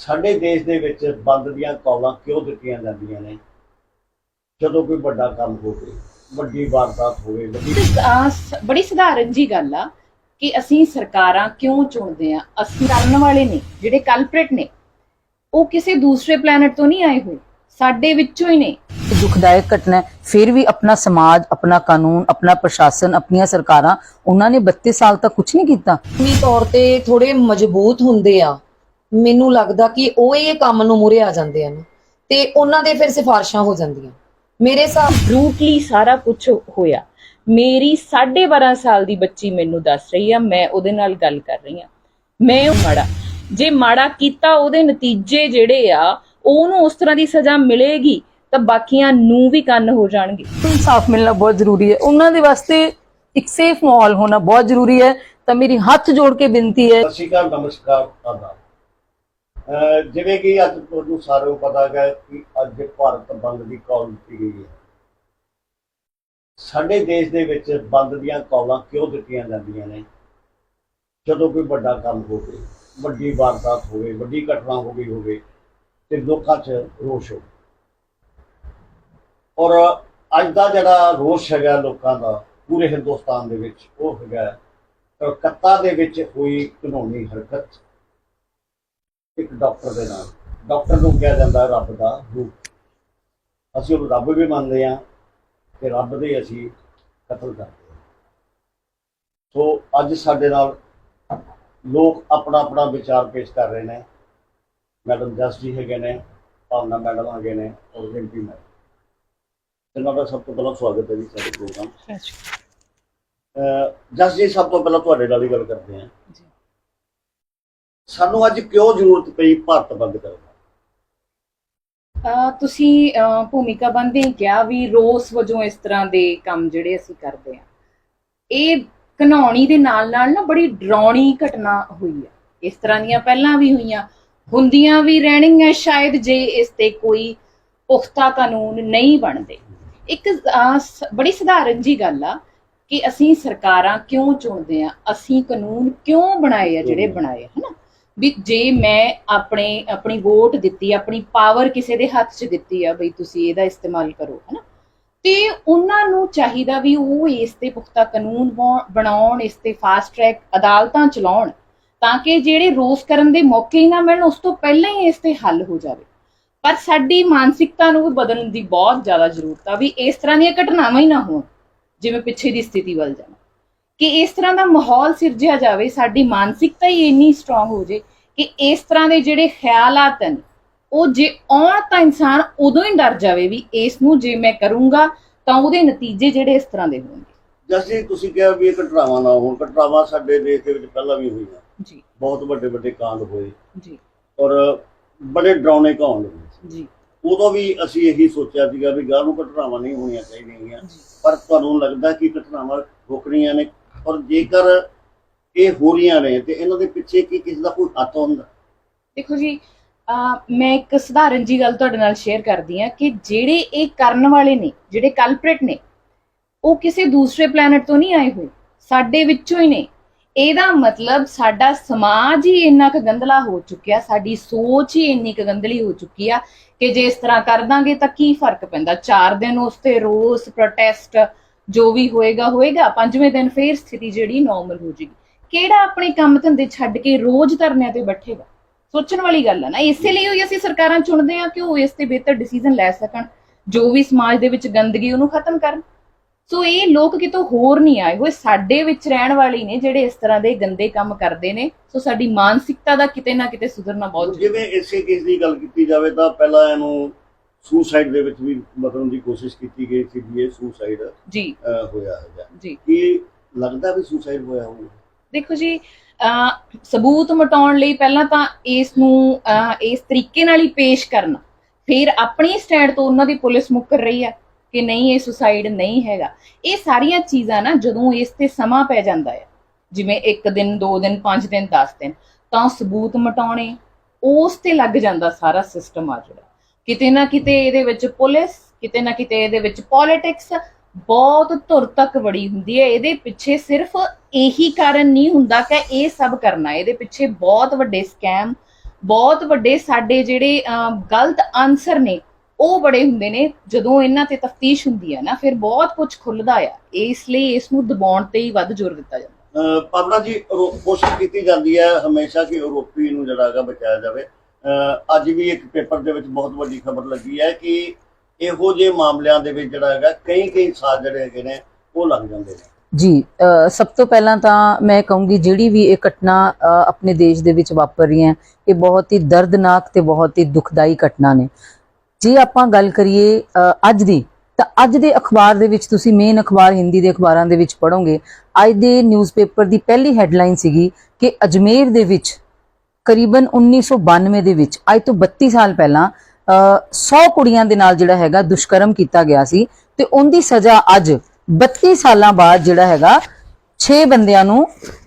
ਸਾਡੇ ਦੇਸ਼ ਦੇ ਵਿੱਚ ਬੰਦ ਦੀਆਂ ਕੌਲਾਂ ਕਿਉਂ ਦਿੱਤੀਆਂ ਜਾਂਦੀਆਂ ਨੇ? ਜਦੋਂ ਕੋਈ ਵੱਡਾ ਕੰਮ ਹੋਵੇ ਵੱਡੀ ਵਾਰਦਾਤ ਹੋਵੇ ਬੜੀ ਸਧਾਰਨ ਜੀ ਗੱਲ ਆ ਕਿ ਅਸੀਂ ਸਰਕਾਰਾਂ ਕਿਉਂ ਚੁਣਦੇ ਆ? ਅਸੀਂ ਕਰਨ ਵਾਲੇ ਨੇ ਜਿਹੜੇ ਕਲਪ੍ਰੇਟ ਨੇ ਉਹ ਕਿਸੇ ਦੂਸਰੇ ਪਲੈਨਟ ਤੋਂ ਨਹੀਂ ਆਏ ਹੋਏ। ਸਾਡੇ ਵਿੱਚੋਂ ਹੀ ਨੇ। ਦੁਖਦਾਇਕ ਘਟਨਾ ਹੈ। ਫਿਰ ਵੀ ਆਪਣਾ ਸਮਾਜ ਆਪਣਾ ਕਾਨੂੰਨ ਆਪਣਾ ਪ੍ਰਸ਼ਾਸਨ ਆਪਣੀਆਂ ਸਰਕਾਰਾਂ ਉਹਨਾਂ ਨੇ 32 ਸਾਲ ਤੱਕ ਕੁਝ ਨਹੀਂ ਕੀਤਾ। ਵੀ ਤੌਰ ਤੇ ਥੋੜੇ ਮਜ਼ਬੂਤ ਹੁੰਦੇ ਆ। ਮੈਨੂੰ ਲੱਗਦਾ ਕਿ ਉਹ ਇਹ ਕੰਮ ਨੂੰ ਮੁਰੇ ਆ ਜਾਂਦੇ ਆ ਨਾ ਤੇ ਉਹਨਾਂ ਦੇ ਫਿਰ ਸਿਫਾਰਿਸ਼ਾਂ ਹੋ ਜਾਂਦੀਆਂ। ਮੇਰੇ ਹਿਸਾਬ ਬਰੂਟਲੀ ਸਾਰਾ ਕੁਝ ਹੋਇਆ। ਮੇਰੀ 12.5 ਸਾਲ ਦੀ ਬੱਚੀ ਮੈਨੂੰ ਦੱਸ ਰਹੀ ਆ ਮੈਂ ਉਹਦੇ ਨਾਲ ਗੱਲ ਕਰ ਰਹੀ ਆ। ਮੈਂ ਉਹ ਮਾੜਾ ਜੇ ਮਾੜਾ ਕੀਤਾ ਉਹਦੇ ਨਤੀਜੇ ਜਿਹੜੇ ਆ ਉਹਨੂੰ ਉਸ ਤਰ੍ਹਾਂ ਦੀ ਸਜ਼ਾ ਮਿਲੇਗੀ ਤਾਂ ਬਾਕੀਆਂ ਨੂੰ ਵੀ ਕੰਨ ਹੋ ਜਾਣਗੇ। ਇਨਸਾਫ ਮਿਲਣਾ ਬਹੁਤ ਜ਼ਰੂਰੀ ਹੈ। ਉਹਨਾਂ ਦੇ ਵਾਸਤੇ ਇੱਕ ਸੇਫ ਮਾਹੌਲ ਹੋਣਾ ਬਹੁਤ ਜ਼ਰੂਰੀ ਹੈ। ਤਾਂ ਮੇਰੀ ਹੱਥ ਜੋੜ ਕੇ ਬੇਨਤੀ ਹੈ। ਸਤਿ ਸ਼੍ਰੀ ਅਕਾਲ ਨਮਸਕਾਰ ਆਦਾਬ ਜਿਵੇਂ ਕਿ ਅੱਜ ਤੁਹਾਨੂੰ ਸਾਰਿਆਂ ਨੂੰ ਪਤਾ ਹੈ ਕਿ ਅੱਜ ਭਾਰਤ ਬੰਦ ਦੀ ਕਾਲ ਦਿੱਤੀ ਗਈ ਹੈ। ਸਾਡੇ ਦੇਸ਼ ਦੇ ਵਿੱਚ ਬੰਦ ਦੀਆਂ ਕਾਲਾਂ ਕਿਉਂ ਦਿੱਤੀਆਂ ਜਾਂਦੀਆਂ ਨੇ? ਜਦੋਂ ਕੋਈ ਵੱਡਾ ਕੰਮ ਹੋਵੇ, ਵੱਡੀ ਵਾਰਦਾਤ ਹੋਵੇ, ਵੱਡੀ ਘਟਨਾ ਹੋ ਗਈ ਹੋਵੇ ਤੇ ਲੋਕਾਂ 'ਚ ਰੋਸ਼ ਹੋ ਔਰ ਅੱਜ ਦਾ ਜਿਹੜਾ ਰੋਸ਼ ਹੈਗਾ ਲੋਕਾਂ ਦਾ ਪੂਰੇ ਹਿੰਦੁਸਤਾਨ ਦੇ ਵਿੱਚ, ਉਹ ਹੈਗਾ ਕਲਕੱਤਾ ਦੇ ਵਿੱਚ ਹੋਈ ਕਾਨੂੰਨੀ ਹਰਕਤ। ਇੱਕ ਡਾਕਟਰ ਦੇ ਨਾਲ। ਡਾਕਟਰ ਨੂੰ ਕਿਹਾ ਜਾਂਦਾ ਰੱਬ ਦਾ ਰੂਪ। ਅਸੀਂ ਉਹਨੂੰ ਰੱਬ ਵੀ ਮੰਨਦੇ ਹਾਂ ਤੇ ਰੱਬ ਦੇ ਅਸੀਂ ਕਤਲ ਕਰਦੇ ਹਾਂ। ਸੋ ਅੱਜ ਸਾਡੇ ਨਾਲ ਲੋਕ ਆਪਣਾ ਆਪਣਾ ਵਿਚਾਰ ਪੇਸ਼ ਕਰ ਰਹੇ ਨੇ। ਮੈਡਮ ਜਸ ਜੀ ਹੈਗੇ ਨੇ ਭਾਵਨਾ ਮੈਡਮ ਹੈਗੇ ਨੇ ਔਰ ਰਿੰਪੀ ਮੈਡਮ। ਇਹਨਾਂ ਦਾ ਸਭ ਤੋਂ ਪਹਿਲਾਂ ਸਵਾਗਤ ਹੈ ਜੀ ਸਾਡੇ ਪ੍ਰੋਗਰਾਮ। ਜਸ ਜੀ ਸਭ ਤੋਂ ਪਹਿਲਾਂ ਤੁਹਾਡੇ ਨਾਲ ਹੀ ਗੱਲ ਕਰਦੇ ਹਾਂ। ਜੀ। ਸਾਨੂੰ ਅੱਜ ਕਿਉਂ ਜ਼ਰੂਰਤ ਪਈ ਭਾਰਤ ਬੰਦ ਕਰਨ ਦੀ? ਤੁਸੀਂ ਅਹ ਭੂਮਿਕਾ ਬੰਦੇ ਹੀ ਕਿਹਾ ਵੀ ਰੋਸ ਵਜੋਂ ਇਸ ਤਰ੍ਹਾਂ ਦੇ ਕੰਮ ਜਿਹੜੇ ਅਸੀਂ ਕਰਦੇ ਆ ਇਹ ਘਨੌਣੀ ਦੇ ਨਾਲ ਨਾਲ ਨਾ ਬੜੀ ਡਰਾਉਣੀ ਘਟਨਾ ਹੋਈ ਆ। ਇਸ ਤਰ੍ਹਾਂ ਦੀਆਂ ਪਹਿਲਾਂ ਵੀ ਹੋਈਆਂ ਹੁੰਦੀਆਂ ਵੀ ਰਹਿਣਗੀਆਂ ਸ਼ਾਇਦ ਜੇ ਇਸ ਤੇ ਕੋਈ ਪੁਖਤਾ ਕਾਨੂੰਨ ਨਹੀਂ ਬਣਦੇ। ਇੱਕ ਅਹ, ਸ- ਬੜੀ ਸਧਾਰਨ ਜੀ ਗੱਲ ਆ ਕਿ ਅਸੀਂ ਸਰਕਾਰਾਂ ਕਿਉਂ ਚੁਣਦੇ ਆ ਅਸੀਂ ਕਾਨੂੰਨ ਕਿਉਂ ਬਣਾਏ ਆ ਜਿਹੜੇ ਬਣਾਏ ਆ ਹਨਾ? ਵੀ ਜੇ ਮੈਂ ਆਪਣੇ, ਆਪਣੀ ਵੋਟ ਦਿੱਤੀ, ਆਪਣੀ ਪਾਵਰ ਕਿਸੇ ਦੇ ਹੱਥ 'ਚ ਦਿੱਤੀ ਆ ਬਈ ਤੁਸੀਂ ਇਹਦਾ ਇਸਤੇਮਾਲ ਕਰੋ, ਹਨਾ? ਤੇ ਉਹਨਾਂ ਨੂੰ ਚਾਹੀਦਾ ਵੀ ਉਹ ਇਸ ਤੇ ਪੁਖਤਾ ਕਾਨੂੰਨ ਬਣਾ- ਬਣਾਉਣ, ਇਸ ਤੇ ਫਾਸਟ ਟਰੈਕ ਅਦਾਲਤਾਂ ਚਲਾਉਣ, ਤਾਂ ਕਿ ਜਿਹੜੇ ਰੋਸ ਕਰਨ ਦੇ ਮੌਕੇ ਹੀ ਨਾ ਮਿਲਣ, ਉਸ ਤੋਂ ਪਹਿਲਾਂ ਹੀ ਇਸ ਤੇ ਹੱਲ ਹੋ ਜਾਵੇ। ਪਰ ਸਾਡੀ ਮਾਨਸਿਕਤਾ ਨੂੰ ਬਦਲਣ ਦੀ ਬਹੁਤ ਜ਼ਿਆਦਾ ਜ਼ਰੂਰਤ ਆ ਵੀ ਇਸ ਤਰ੍ਹਾਂ ਦੀਆਂ ਘਟਨਾਵਾਂ ਹੀ ਨਾ ਹੋਣ, ਜਿਵੇਂ ਪਿੱਛੇ ਦੀ ਸਥਿਤੀ ਵੱਲ ਜਾਣਾ। ਕਿ ਇਸ ਤਰ੍ਹਾਂ ਦਾ ਮਾਹੌਲ ਸਿਰਜਿਆ ਜਾਵੇ ਸਾਡੀ ਮਾਨਸਿਕਤਾ ਹੀ ਇੰਨੀ ਸਟਰੋਂਗ ਹੋ ਜੇ ਕਿ ਇਸ ਤਰ੍ਹਾਂ ਦੇ ਜਿਹੜੇ ਖਿਆਲਾਤ ਹਨ ਉਹ ਜੇ ਆਉਣ ਤਾਂ ਇਨਸਾਨ ਉਦੋਂ ਹੀ ਡਰ ਜਾਵੇ ਵੀ ਇਸ ਨੂੰ ਜੇ ਮੈਂ ਕਰੂੰਗਾ ਤਾਂ ਉਹਦੇ ਨਤੀਜੇ ਜਿਹੜੇ ਇਸ ਤਰ੍ਹਾਂ ਦੇ ਹੋਣਗੇ। ਜਸ ਜੀ ਤੁਸੀਂ ਕਿਹਾ ਵੀ ਇਹ ਘਟਨਾਵਾਂ ਨਾ ਹੋਣ ਘਟਨਾਵਾਂ ਸਾਡੇ ਦੇਸ਼ ਦੇ ਵਿੱਚ ਪਹਿਲਾਂ ਵੀ ਹੋਈਆਂ। ਜੀ। ਬਹੁਤ ਵੱਡੇ ਵੱਡੇ ਕਾਂਡ ਹੋਏ। ਜੀ। ਔਰ ਬੜੇ ਡਰਾਉਣੇ ਕਾਂਡ ਹੋਏ। ਜੀ। ਉਦੋਂ ਵੀ ਅਸੀਂ ਇਹੀ ਸੋਚਿਆ ਸੀਗਾ ਵੀ ਗਾਹ ਨੂੰ ਘਟਨਾਵਾਂ ਨਹੀਂ ਹੋਣੀਆਂ ਚਾਹੀਦੀਆਂ। ਪਰ ਤੁਹਾਨੂੰ ਲੱਗਦਾ ਕਿ ਘਟਨਾਵਾਂ ਰੁਕਣੀਆਂ ਨੇ? ਔਰ ਜੇਕਰ ਇਹ ਹੋ ਰਹੀਆਂ ਨੇ ਤੇ ਇਹਨਾਂ ਦੇ ਪਿੱਛੇ ਕੀ ਕਿਸੇ ਦਾ ਕੋਈ ਹੱਥ ਹੁੰਦਾ? ਦੇਖੋ ਜੀ ਮੈਂ ਇੱਕ ਸਧਾਰਨ ਜੀ ਗੱਲ ਤੁਹਾਡੇ ਨਾਲ ਸ਼ੇਅਰ ਕਰਦੀ ਆ ਕਿ ਜਿਹੜੇ ਇਹ ਕਰਨ ਵਾਲੇ ਨੇ, ਜਿਹੜੇ ਕਲਪ੍ਰੇਟ ਨੇ, ਉਹ ਕਿਸੇ ਦੂਸਰੇ ਪਲੈਨਟ ਤੋਂ ਨਹੀਂ ਆਏ ਹੋਏ, ਸਾਡੇ ਵਿੱਚੋਂ ਹੀ ਨੇ। ਇਹਦਾ ਮਤਲਬ ਸਾਡਾ ਸਮਾਜ ਹੀ ਇੰਨਾ ਕੁ ਗੰਦਲਾ ਹੋ ਚੁੱਕਿਆ, ਸਾਡੀ ਸੋਚ ਹੀ ਇੰਨੀ ਕੁ ਗੰਦਲੀ ਹੋ ਚੁੱਕੀ ਆ ਕਿ ਜੇ ਇਸ ਤਰ੍ਹਾਂ ਕਰ ਦਾਂਗੇ ਤਾਂ ਕੀ ਫ਼ਰਕ ਪੈਂਦਾ? ਚਾਰ ਦਿਨ ਉਸ ਤੇ ਰੋਸ ਪ੍ਰੋਟੈਸਟ ਜੋ ਵੀ ਹੋਏਗਾ ਹੋਏਗਾ। ਪੰਜਵੇਂ ਦਿਨ ਫੇਰ ਸਥਿਤੀ ਜਿਹੜੀ ਨਾਰਮਲ ਹੋ ਜਾਏਗੀ। ਕਿਹੜਾ ਆਪਣੇ ਕੰਮ ਧੰਦੇ ਛੱਡ ਕੇ ਰੋਜ਼ ਧਰਨਿਆਂ ਤੇ ਬੈਠੇਗਾ ਸੋਚਣ ਵਾਲੀ ਗੱਲ ਹੈ ਨਾ, ਇਸੇ ਲਈ ਹੋਈ ਅਸੀਂ ਸਰਕਾਰਾਂ ਚੁਣਦੇ ਆ ਕਿ ਉਹ ਇਸ ਤੇ ਬਿਹਤਰ ਡਿਸੀਜਨ ਲੈ ਸਕਣ, ਜੋ ਵੀ ਸਮਾਜ ਦੇ ਵਿੱਚ ਗੰਦਗੀ ਉਹਨੂੰ ਖਤਮ ਕਰਨ। ਸੋ ਇਹ ਲੋਕ ਕਿਤੋਂ ਹੋਰ ਨਹੀਂ ਆਏ ਹੋਏ, ਸਾਡੇ ਵਿੱਚ ਰਹਿਣ ਵਾਲੇ ਨੇ ਜਿਹੜੇ ਇਸ ਤਰ੍ਹਾਂ ਦੇ ਗੰਦੇ ਕੰਮ ਕਰਦੇ ਨੇ, ਸੋ ਸਾਡੀ ਮਾਨਸਿਕਤਾ ਦਾ ਕਿਤੇ ਨਾ ਕਿਤੇ ਸੁਧਰਨਾ ਬਹੁਤ ਜ਼ਰੂਰੀ ਜਿਵੇਂ ਇਸੇ ਕੇਸ ਦੀ ਗੱਲ ਕੀਤੀ ਜਾਵੇ ਤਾਂ ਪਹਿਲਾਂ ਇਹਨੂੰ ਸੁਸਾਈਡ ਦੇ ਵਿੱਚ ਵੀ ਬਦਲਣ ਦੀ ਕੋਸ਼ਿਸ਼ ਕੀਤੀ ਗਈ ਸੀ ਵੀ ਇਹ ਸੁਸਾਈਡ ਜੀ। ਹੋਇਆ ਹੈਗਾ। ਜੀ। ਕੀ ਲੱਗਦਾ ਵੀ ਸੁਸਾਈਡ ਹੋਇਆ ਹੋਊਗਾ। ਦੇਖੋ ਜੀ ਸਬੂਤ ਮਟਾਉਣ ਲਈ ਪਹਿਲਾਂ ਤਾਂ ਇਸ ਨੂੰ ਇਸ ਤਰੀਕੇ ਨਾਲ ਹੀ ਪੇਸ਼ ਕਰਨਾ। ਫਿਰ ਆਪਣੀ ਸਟੈਂਡ ਤੋਂ ਉਹਨਾਂ ਦੀ ਪੁਲਿਸ ਮੁੱਕਰ ਰਹੀ ਹੈ ਕਿ ਨਹੀਂ ਇਹ ਸੁਸਾਈਡ ਨਹੀਂ ਹੈਗਾ। ਇਹ ਸਾਰੀਆਂ ਚੀਜ਼ਾਂ ਨਾ ਜਦੋਂ ਇਸ ਤੇ ਸਮਾਂ ਪੈ ਜਾਂਦਾ ਹੈ ਜਿਵੇਂ 1 ਦਿਨ 2 ਦਿਨ 5 ਦਿਨ 10 ਦਿਨ ਤਾਂ ਸਬੂਤ ਮਟਾਉਣੇ ਉਸ ਤੇ ਲੱਗ ਜਾਂਦਾ ਸਾਰਾ ਸਿਸਟਮ ਆ ਜਿਹੜਾ। ਕਿਤੇ ਨਾ ਕਿਤੇ ਇਹਦੇ ਵਿੱਚ ਪੁਲਿਸ, ਕਿਤੇ ਨਾ ਕਿਤੇ ਇਹਦੇ ਵਿੱਚ ਪੋਲਿਟਿਕਸ ਬਹੁਤ ਧੁਰ ਤੱਕ ਵੜੀ ਹੁੰਦੀ ਹੈ। ਇਹਦੇ ਪਿੱਛੇ ਸਿਰਫ ਇਹੀ ਕਾਰਨ ਨਹੀਂ ਹੁੰਦਾ ਕਿ ਇਹ ਸਭ ਕਰਨਾ। ਇਹਦੇ ਪਿੱਛੇ ਬਹੁਤ ਵੱਡੇ ਸਕੈਮ ਬਹੁਤ ਵੱਡੇ ਸਾਡੇ ਜਿਹੜੇ ਗਲਤ ਆਨਸਰ ਨੇ, ਉਹ ਬੜੇ ਹੁੰਦੇ ਨੇ। ਜਦੋਂ ਇਹਨਾਂ ਤੇ ਤਫਤੀਸ਼ ਹੁੰਦੀ ਹੈ ਨਾ, ਫਿਰ ਬਹੁਤ ਕੁਝ ਖੁੱਲਦਾ ਆ। ਇਸ ਲਈ ਇਸ ਨੂੰ ਦਬਾਉਣ ਤੇ ਹੀ ਵੱਧ ਜ਼ੋਰ ਦਿੱਤਾ ਜਾਂਦਾ। ਪਾਵਨਾ ਜੀ ਕੋਸ਼ਿਸ਼ ਕੀਤੀ ਜਾਂਦੀ ਹੈ ਹਮੇਸ਼ਾ ਕਿ ਆਰੋਪੀ ਨੂੰ ਜਿਹੜਾ ਹੈਗਾ ਬਚਾਇਆ ਜਾਵੇ। ਅੱਜ ਵੀ ਇੱਕ ਪੇਪਰ ਦੇ ਵਿੱਚ ਬਹੁਤ ਵੱਡੀ ਖਬਰ ਲੱਗੀ ਹੈ ਕਿ ਇਹੋ ਜਿਹੇ ਮਾਮਲਿਆਂ ਦੇ ਵਿੱਚ ਜਿਹੜਾ ਹੈਗਾ ਕਈ ਕਈ ਸਾਲ ਜਿਹੜੇ ਹੈਗੇ ਨੇ, ਉਹ ਲੱਗ ਜਾਂਦੇ ਨੇ। ਜੀ ਸਭ ਤੋਂ ਪਹਿਲਾਂ ਤਾਂ ਮੈਂ ਕਹੂੰਗੀ ਜਿਹੜੀ ਵੀ ਇਹ ਘਟਨਾ ਆਪਣੇ ਦੇਸ਼ ਦੇ ਵਿੱਚ ਵਾਪਰ ਰਹੀ ਹੈ, ਇਹ ਬਹੁਤ ਹੀ ਦਰਦਨਾਕ ਤੇ ਬਹੁਤ ਹੀ ਦੁਖਦਾਈ ਘਟਨਾ ਨੇ। ਜੇ ਆਪਾਂ ਗੱਲ ਕਰੀਏ ਅੱਜ ਦੀ, ਤਾਂ ਅੱਜ ਦੇ ਅਖਬਾਰ ਦੇ ਵਿੱਚ, ਤੁਸੀਂ ਮੇਨ ਅਖਬਾਰ ਹਿੰਦੀ ਦੇ ਅਖਬਾਰਾਂ ਦੇ ਵਿੱਚ ਪੜੋਗੇ ਅੱਜ ਦੇ ਨਿਊਜ਼ਪੇਪਰ ਦੀ ਪਹਿਲੀ ਹੈਡਲਾਈਨ ਸੀਗੀ ਕਿ ਅਜਮੇਰ ਦੇ ਵਿੱਚ ਕਰੀਬਨ 1992 ਦੇ ਵਿੱਚ ਅੱਜ ਤੋਂ 32 ਸਾਲ ਪਹਿਲਾਂ ਅ, 100 ਕੁੜੀਆਂ ਦੇ ਨਾਲ ਜਿਹੜਾ ਹੈਗਾ ਦੁਸ਼ਕਰਮ ਕੀਤਾ ਗਿਆ ਸੀ ਤੇ ਉਹਦੀ ਸਜ਼ਾ ਅੱਜ 32 ਸਾਲਾਂ ਬਾਅਦ ਜਿਹੜਾ ਹੈਗਾ 6 ਬੰਦਿਆਂ ਨੂੰ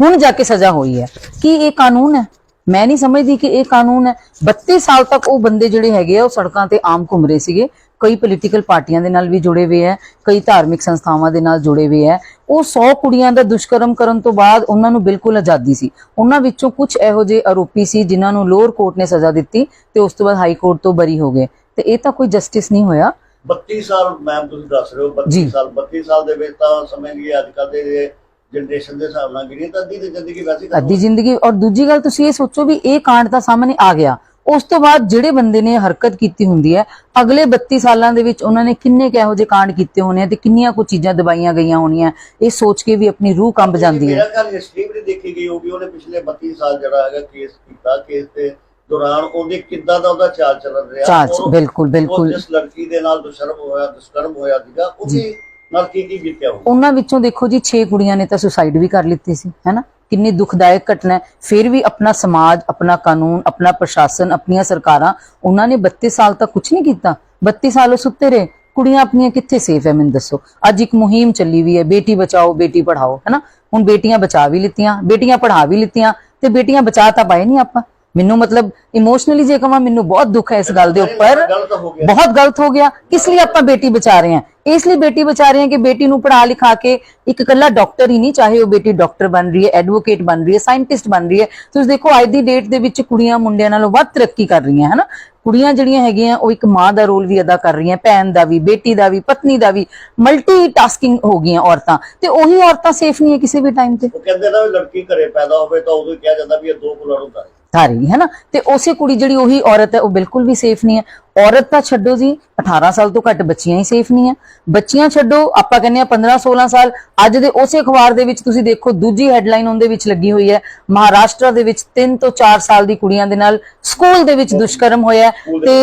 ਹੁਣ ਜਾ ਕੇ ਸਜ਼ਾ ਹੋਈ ਹੈ। ਕੀ ਇਹ ਕਾਨੂੰਨ ਹੈ? ਮੈਂ ਨਹੀਂ ਸਮਝਦੀ ਕਿ ਇਹ ਕਾਨੂੰਨ ਹੈ। 32 ਸਾਲ ਤੱਕ ਉਹ ਬੰਦੇ ਜਿਹੜੇ ਹੈਗੇ ਆ ਉਹ ਸੜਕਾਂ ਤੇ ਆਮ ਘੁੰਮ ਰਹੇ ਸੀਗੇ। ਕਈ ਪੋਲੀਟੀਕਲ ਪਾਰਟੀਆਂ ਦੇ ਨਾਲ ਵੀ ਜੁੜੇ ਹੋਏ ਹੈ ਕਈ ਧਾਰਮਿਕ ਸੰਸਥਾਵਾਂ ਦੇ ਨਾਲ ਜੁੜੇ ਹੋਏ ਹੈ। ਉਹ 100 ਕੁੜੀਆਂ ਦਾ ਦੁਸ਼ਕਰਮ ਕਰਨ ਤੋਂ ਬਾਅਦ ਉਹਨਾਂ ਨੂੰ ਬਿਲਕੁਲ ਆਜ਼ਾਦੀ ਸੀ। ਉਹਨਾਂ ਵਿੱਚੋਂ ਕੁਝ ਇਹੋ ਜਿਹੇ ਆਰੋਪੀ ਸੀ ਜਿਨ੍ਹਾਂ ਨੂੰ ਲੋਅਰ ਕੋਰਟ ਨੇ ਸਜ਼ਾ ਦਿੱਤੀ ਤੇ ਉਸ ਤੋਂ ਬਾਅਦ ਹਾਈ ਕੋਰਟ ਤੋਂ ਬਰੀ ਹੋ ਗਏ। ਤੇ ਇਹ ਤਾਂ ਕੋਈ ਜਸਟਿਸ ਨਹੀਂ ਹੋਇਆ। 32 ਸਾਲ ਮੈਮ ਤੁਸੀਂ ਦੱਸ ਰਹੇ ਹੋ ਜੀ। 32 ਸਾਲ 32 ਸਾਲ ਦੇ ਵਿੱਚ ਤਾਂ ਸਮਝ ਲਈਏ ਅੱਜ ਕੱਲ੍ਹ ਦੇ ਜਨਰੇਸ਼ਨ ਦੇ ਹਿਸਾਬ ਨਾਲ ਗਿਣੀ ਤਾਂ ਅੱਧੀ ਤੇ ਜ਼ਿੰਦਗੀ ਵੈਸੇ ਅੱਧੀ ਜ਼ਿੰਦਗੀ ਔਰ ਦੂਜੀ ਗੱਲ ਤੁਸੀਂ ਇਹ ਸੋਚੋ ਵੀ ਇਹ ਕਾਂਡ ਤਾਂ ਸਾਹਮਣੇ ਆ ਗਿਆ। ਉਸ ਤੋਂ ਬਾਅਦ ਜਿਹੜੇ ਬੰਦੇ ਨੇ ਹਰਕਤ ਕੀਤੀ ਹੁੰਦੀ ਹੈ ਅਗਲੇ 32 ਸਾਲਾਂ ਦੇ ਵਿੱਚ ਉਹਨਾਂ ਨੇ ਕਿੰਨੇ ਕਿਹੋ ਜਿਹੇ ਕਾਂਡ ਕੀਤੇ ਹੋਣੇ ਆ ਤੇ ਕਿੰਨੀਆਂ ਕੁ ਚੀਜ਼ਾਂ ਦਬਾਈਆਂ ਗਈਆਂ ਹੋਣੀਆਂ ਇਹ ਸੋਚ ਕੇ ਵੀ ਆਪਣੀ ਰੂਹ ਕੰਬ ਜਾਂਦੀ ਹੈ। ਮੇਰਾ ਖਿਆਲ ਹਿਸਟਰੀ ਵੀ ਦੇਖੀ ਗਈ ਹੋਗੀ ਉਹਨੇ ਪਿਛਲੇ 32 ਸਾਲ ਜਿਹੜਾ ਹੈਗਾ ਕੇਸ ਕੀਤਾ ਕੇਸ ਦੇ ਦੌਰਾਨ ਉਹਦੇ ਕਿੱਦਾਂ ਦਾ ਉਹਦਾ ਚਾਲ ਚੱਲ ਰਿਹਾ ਔਰ ਬਿਲਕੁਲ ਬਿਲਕੁਲ। ਜਿਸ ਲੜਕੀ ਦੇ ਨਾਲ ਦੁਸ਼ਕਰਮ ਹੋਇਆ ਦੁਸ਼ਕਰਮ ਹੋਇਆ ਸੀਗਾ ਉਹਦੇ ਨਾਲ ਕੀ ਕੀ ਬੀਤਿਆ ਉਹਨਾਂ ਵਿੱਚੋਂ ਦੇਖੋ ਜੀ 6 ਕੁੜੀਆਂ ਨੇ ਤਾਂ ਸੁਸਾਈਡ ਵੀ ਕਰ ਲਿੱਤੀ ਸੀ ਹੈਨਾ ਕਿੰਨੀ ਦੁਖਦਾਇਕ ਘਟਨਾ ਹੈ। ਫਿਰ ਵੀ ਆਪਣਾ ਸਮਾਜ, ਆਪਣਾ ਕਾਨੂੰਨ, ਆਪਣਾ ਪ੍ਰਸ਼ਾਸਨ, ਆਪਣੀਆਂ ਸਰਕਾਰਾਂ, ਉਹਨਾਂ ਨੇ 32 ਸਾਲ ਤੱਕ ਕੁਝ ਨਹੀਂ ਕੀਤਾ। 32 ਸਾਲ ਉਹ ਸੁੱਤੇ ਰਹੇ। ਕੁੜੀਆਂ ਆਪਣੀਆਂ ਕਿੱਥੇ ਸੇਫ ਹੈ, ਮੈਨੂੰ ਦੱਸੋ। ਅੱਜ ਇੱਕ ਮੁਹਿੰਮ ਚੱਲੀ ਵੀ ਹੈ, ਬੇਟੀ ਬਚਾਓ, ਬੇਟੀ ਪੜਾਓ ਹੈਨਾ? ਹੁਣ ਬੇਟੀਆਂ ਬਚਾ ਵੀ ਲਿੱਤੀਆਂ, ਬੇਟੀਆਂ ਪੜ੍ਹਾ ਵੀ ਲਿੱਤੀਆਂ ਤੇ ਬੇਟੀਆਂ ਬਚਾ ਤਾਂ ਪਾਏ ਨਹੀਂ ਆਪਾਂ। ਮੈਨੂੰ ਮਤਲਬ ਇਮੋਸ਼ਨਲੀ ਜੇ ਕਹਾਂ ਮੈਨੂੰ ਬਹੁਤ ਦੁੱਖ ਹੈ ਇਸ ਗੱਲ ਦੇ ਉੱਪਰ। ਹੋ ਬਹੁਤ ਗਲਤ ਹੋ ਗਿਆ। ਕਿਸ ਲਈ ਆਪਾਂ ਬੇਟੀ ਬਚਾ ਰਹੇ ਹਾਂ? ਇਸ ਲਈ ਬੇਟੀ ਬਚਾ ਰਹੇ ਹਾਂ ਕਿ ਬੇਟੀ ਨੂੰ ਪੜ੍ਹਾ ਲਿਖਾ ਕੇ ਇੱਕ ਇਕੱਲਾ ਡਾਕਟਰ ਹੀ ਨਹੀਂ ਚਾਹੇ ਉਹ ਬੇਟੀ ਡਾਕਟਰ ਬਣ ਰਹੀ ਹੈ ਐਡਵੋਕੇਟ ਬਣ ਰਹੀ ਹੈ ਸਾਇੰਟਿਸਟ ਬਣ ਰਹੀ ਹੈ। ਤੁਸੀਂ ਦੇਖੋ ਅੱਜ ਦੀ ਡੇਟ ਦੇ ਵਿੱਚ ਕੁੜੀਆਂ ਮੁੰਡਿਆਂ ਨਾਲੋਂ ਵੱਧ ਤਰੱਕੀ ਕਰ ਰਹੀਆਂ ਹਨਾ? ਕੁੜੀਆਂ ਜਿਹੜੀਆਂ ਹੈਗੀਆਂ ਉਹ ਇੱਕ ਮਾਂ ਦਾ ਰੋਲ ਵੀ ਅਦਾ ਕਰ ਰਹੀਆਂ ਭੈਣ ਦਾ ਵੀ ਬੇਟੀ ਦਾ ਵੀ ਪਤਨੀ ਦਾ ਵੀ। ਮਲਟੀ ਟਾਸਕਿੰਗ ਹੋ ਗਈਆਂ ਔਰਤਾਂ। ਤੇ ਉਹੀ ਔਰਤਾਂ ਸੇਫ ਨਹੀਂ ਹੈ ਕਿਸੇ ਵੀ ਟਾਈਮ ਤੇ। ਉਹ ਕਹਿੰਦੇ ਨਾ ਲੜਕੀ ਘਰੇ ਪੈਦਾ ਹੋਵੇ ਤਾਂ ਉਦੋਂ ਹੀ ਕਿਹਾ ਜਾਂਦਾ ਵੀ ਇਹ ਦੋ ਫੁੱਲਾਂ ਨੂੰ ਤਾਰੇ ਸਾਰੀ ਹੈ ਨਾ ਤੇ ਉਸੇ ਕੁੜੀ ਜਿਹੜੀ ਉਹੀ ਔਰਤ ਹੈ ਉਹ ਬਿਲਕੁਲ ਵੀ ਸੇਫ ਨਹੀਂ ਹੈ। ਔਰਤ ਤਾਂ ਛੱਡੋ ਜੀ 18 ਸਾਲ ਤੋਂ ਘੱਟ ਬੱਚੀਆਂ ਹੀ ਸੇਫ ਨਹੀਂ ਹੈ। ਬੱਚੀਆਂ ਛੱਡੋ ਆਪਾਂ ਕਹਿੰਦੇ ਆ 15 16 ਸਾਲ ਅੱਜ ਦੇ ਉਸੇ ਅਖਬਾਰ ਦੇ ਵਿੱਚ ਤੁਸੀਂ ਦੇਖੋ ਦੂਜੀ ਹੈਡਲਾਈਨ ਉਹਦੇ ਵਿੱਚ ਲੱਗੀ ਹੋਈ ਹੈ। ਮਹਾਰਾਸ਼ਟਰ ਦੇ ਵਿੱਚ 3 ਤੋਂ 4 ਸਾਲ ਦੀ ਕੁੜੀਆਂ ਦੇ ਨਾਲ ਸਕੂਲ ਦੇ ਵਿੱਚ ਦੁਸ਼ਕਰਮ ਹੋਇਆ ਤੇ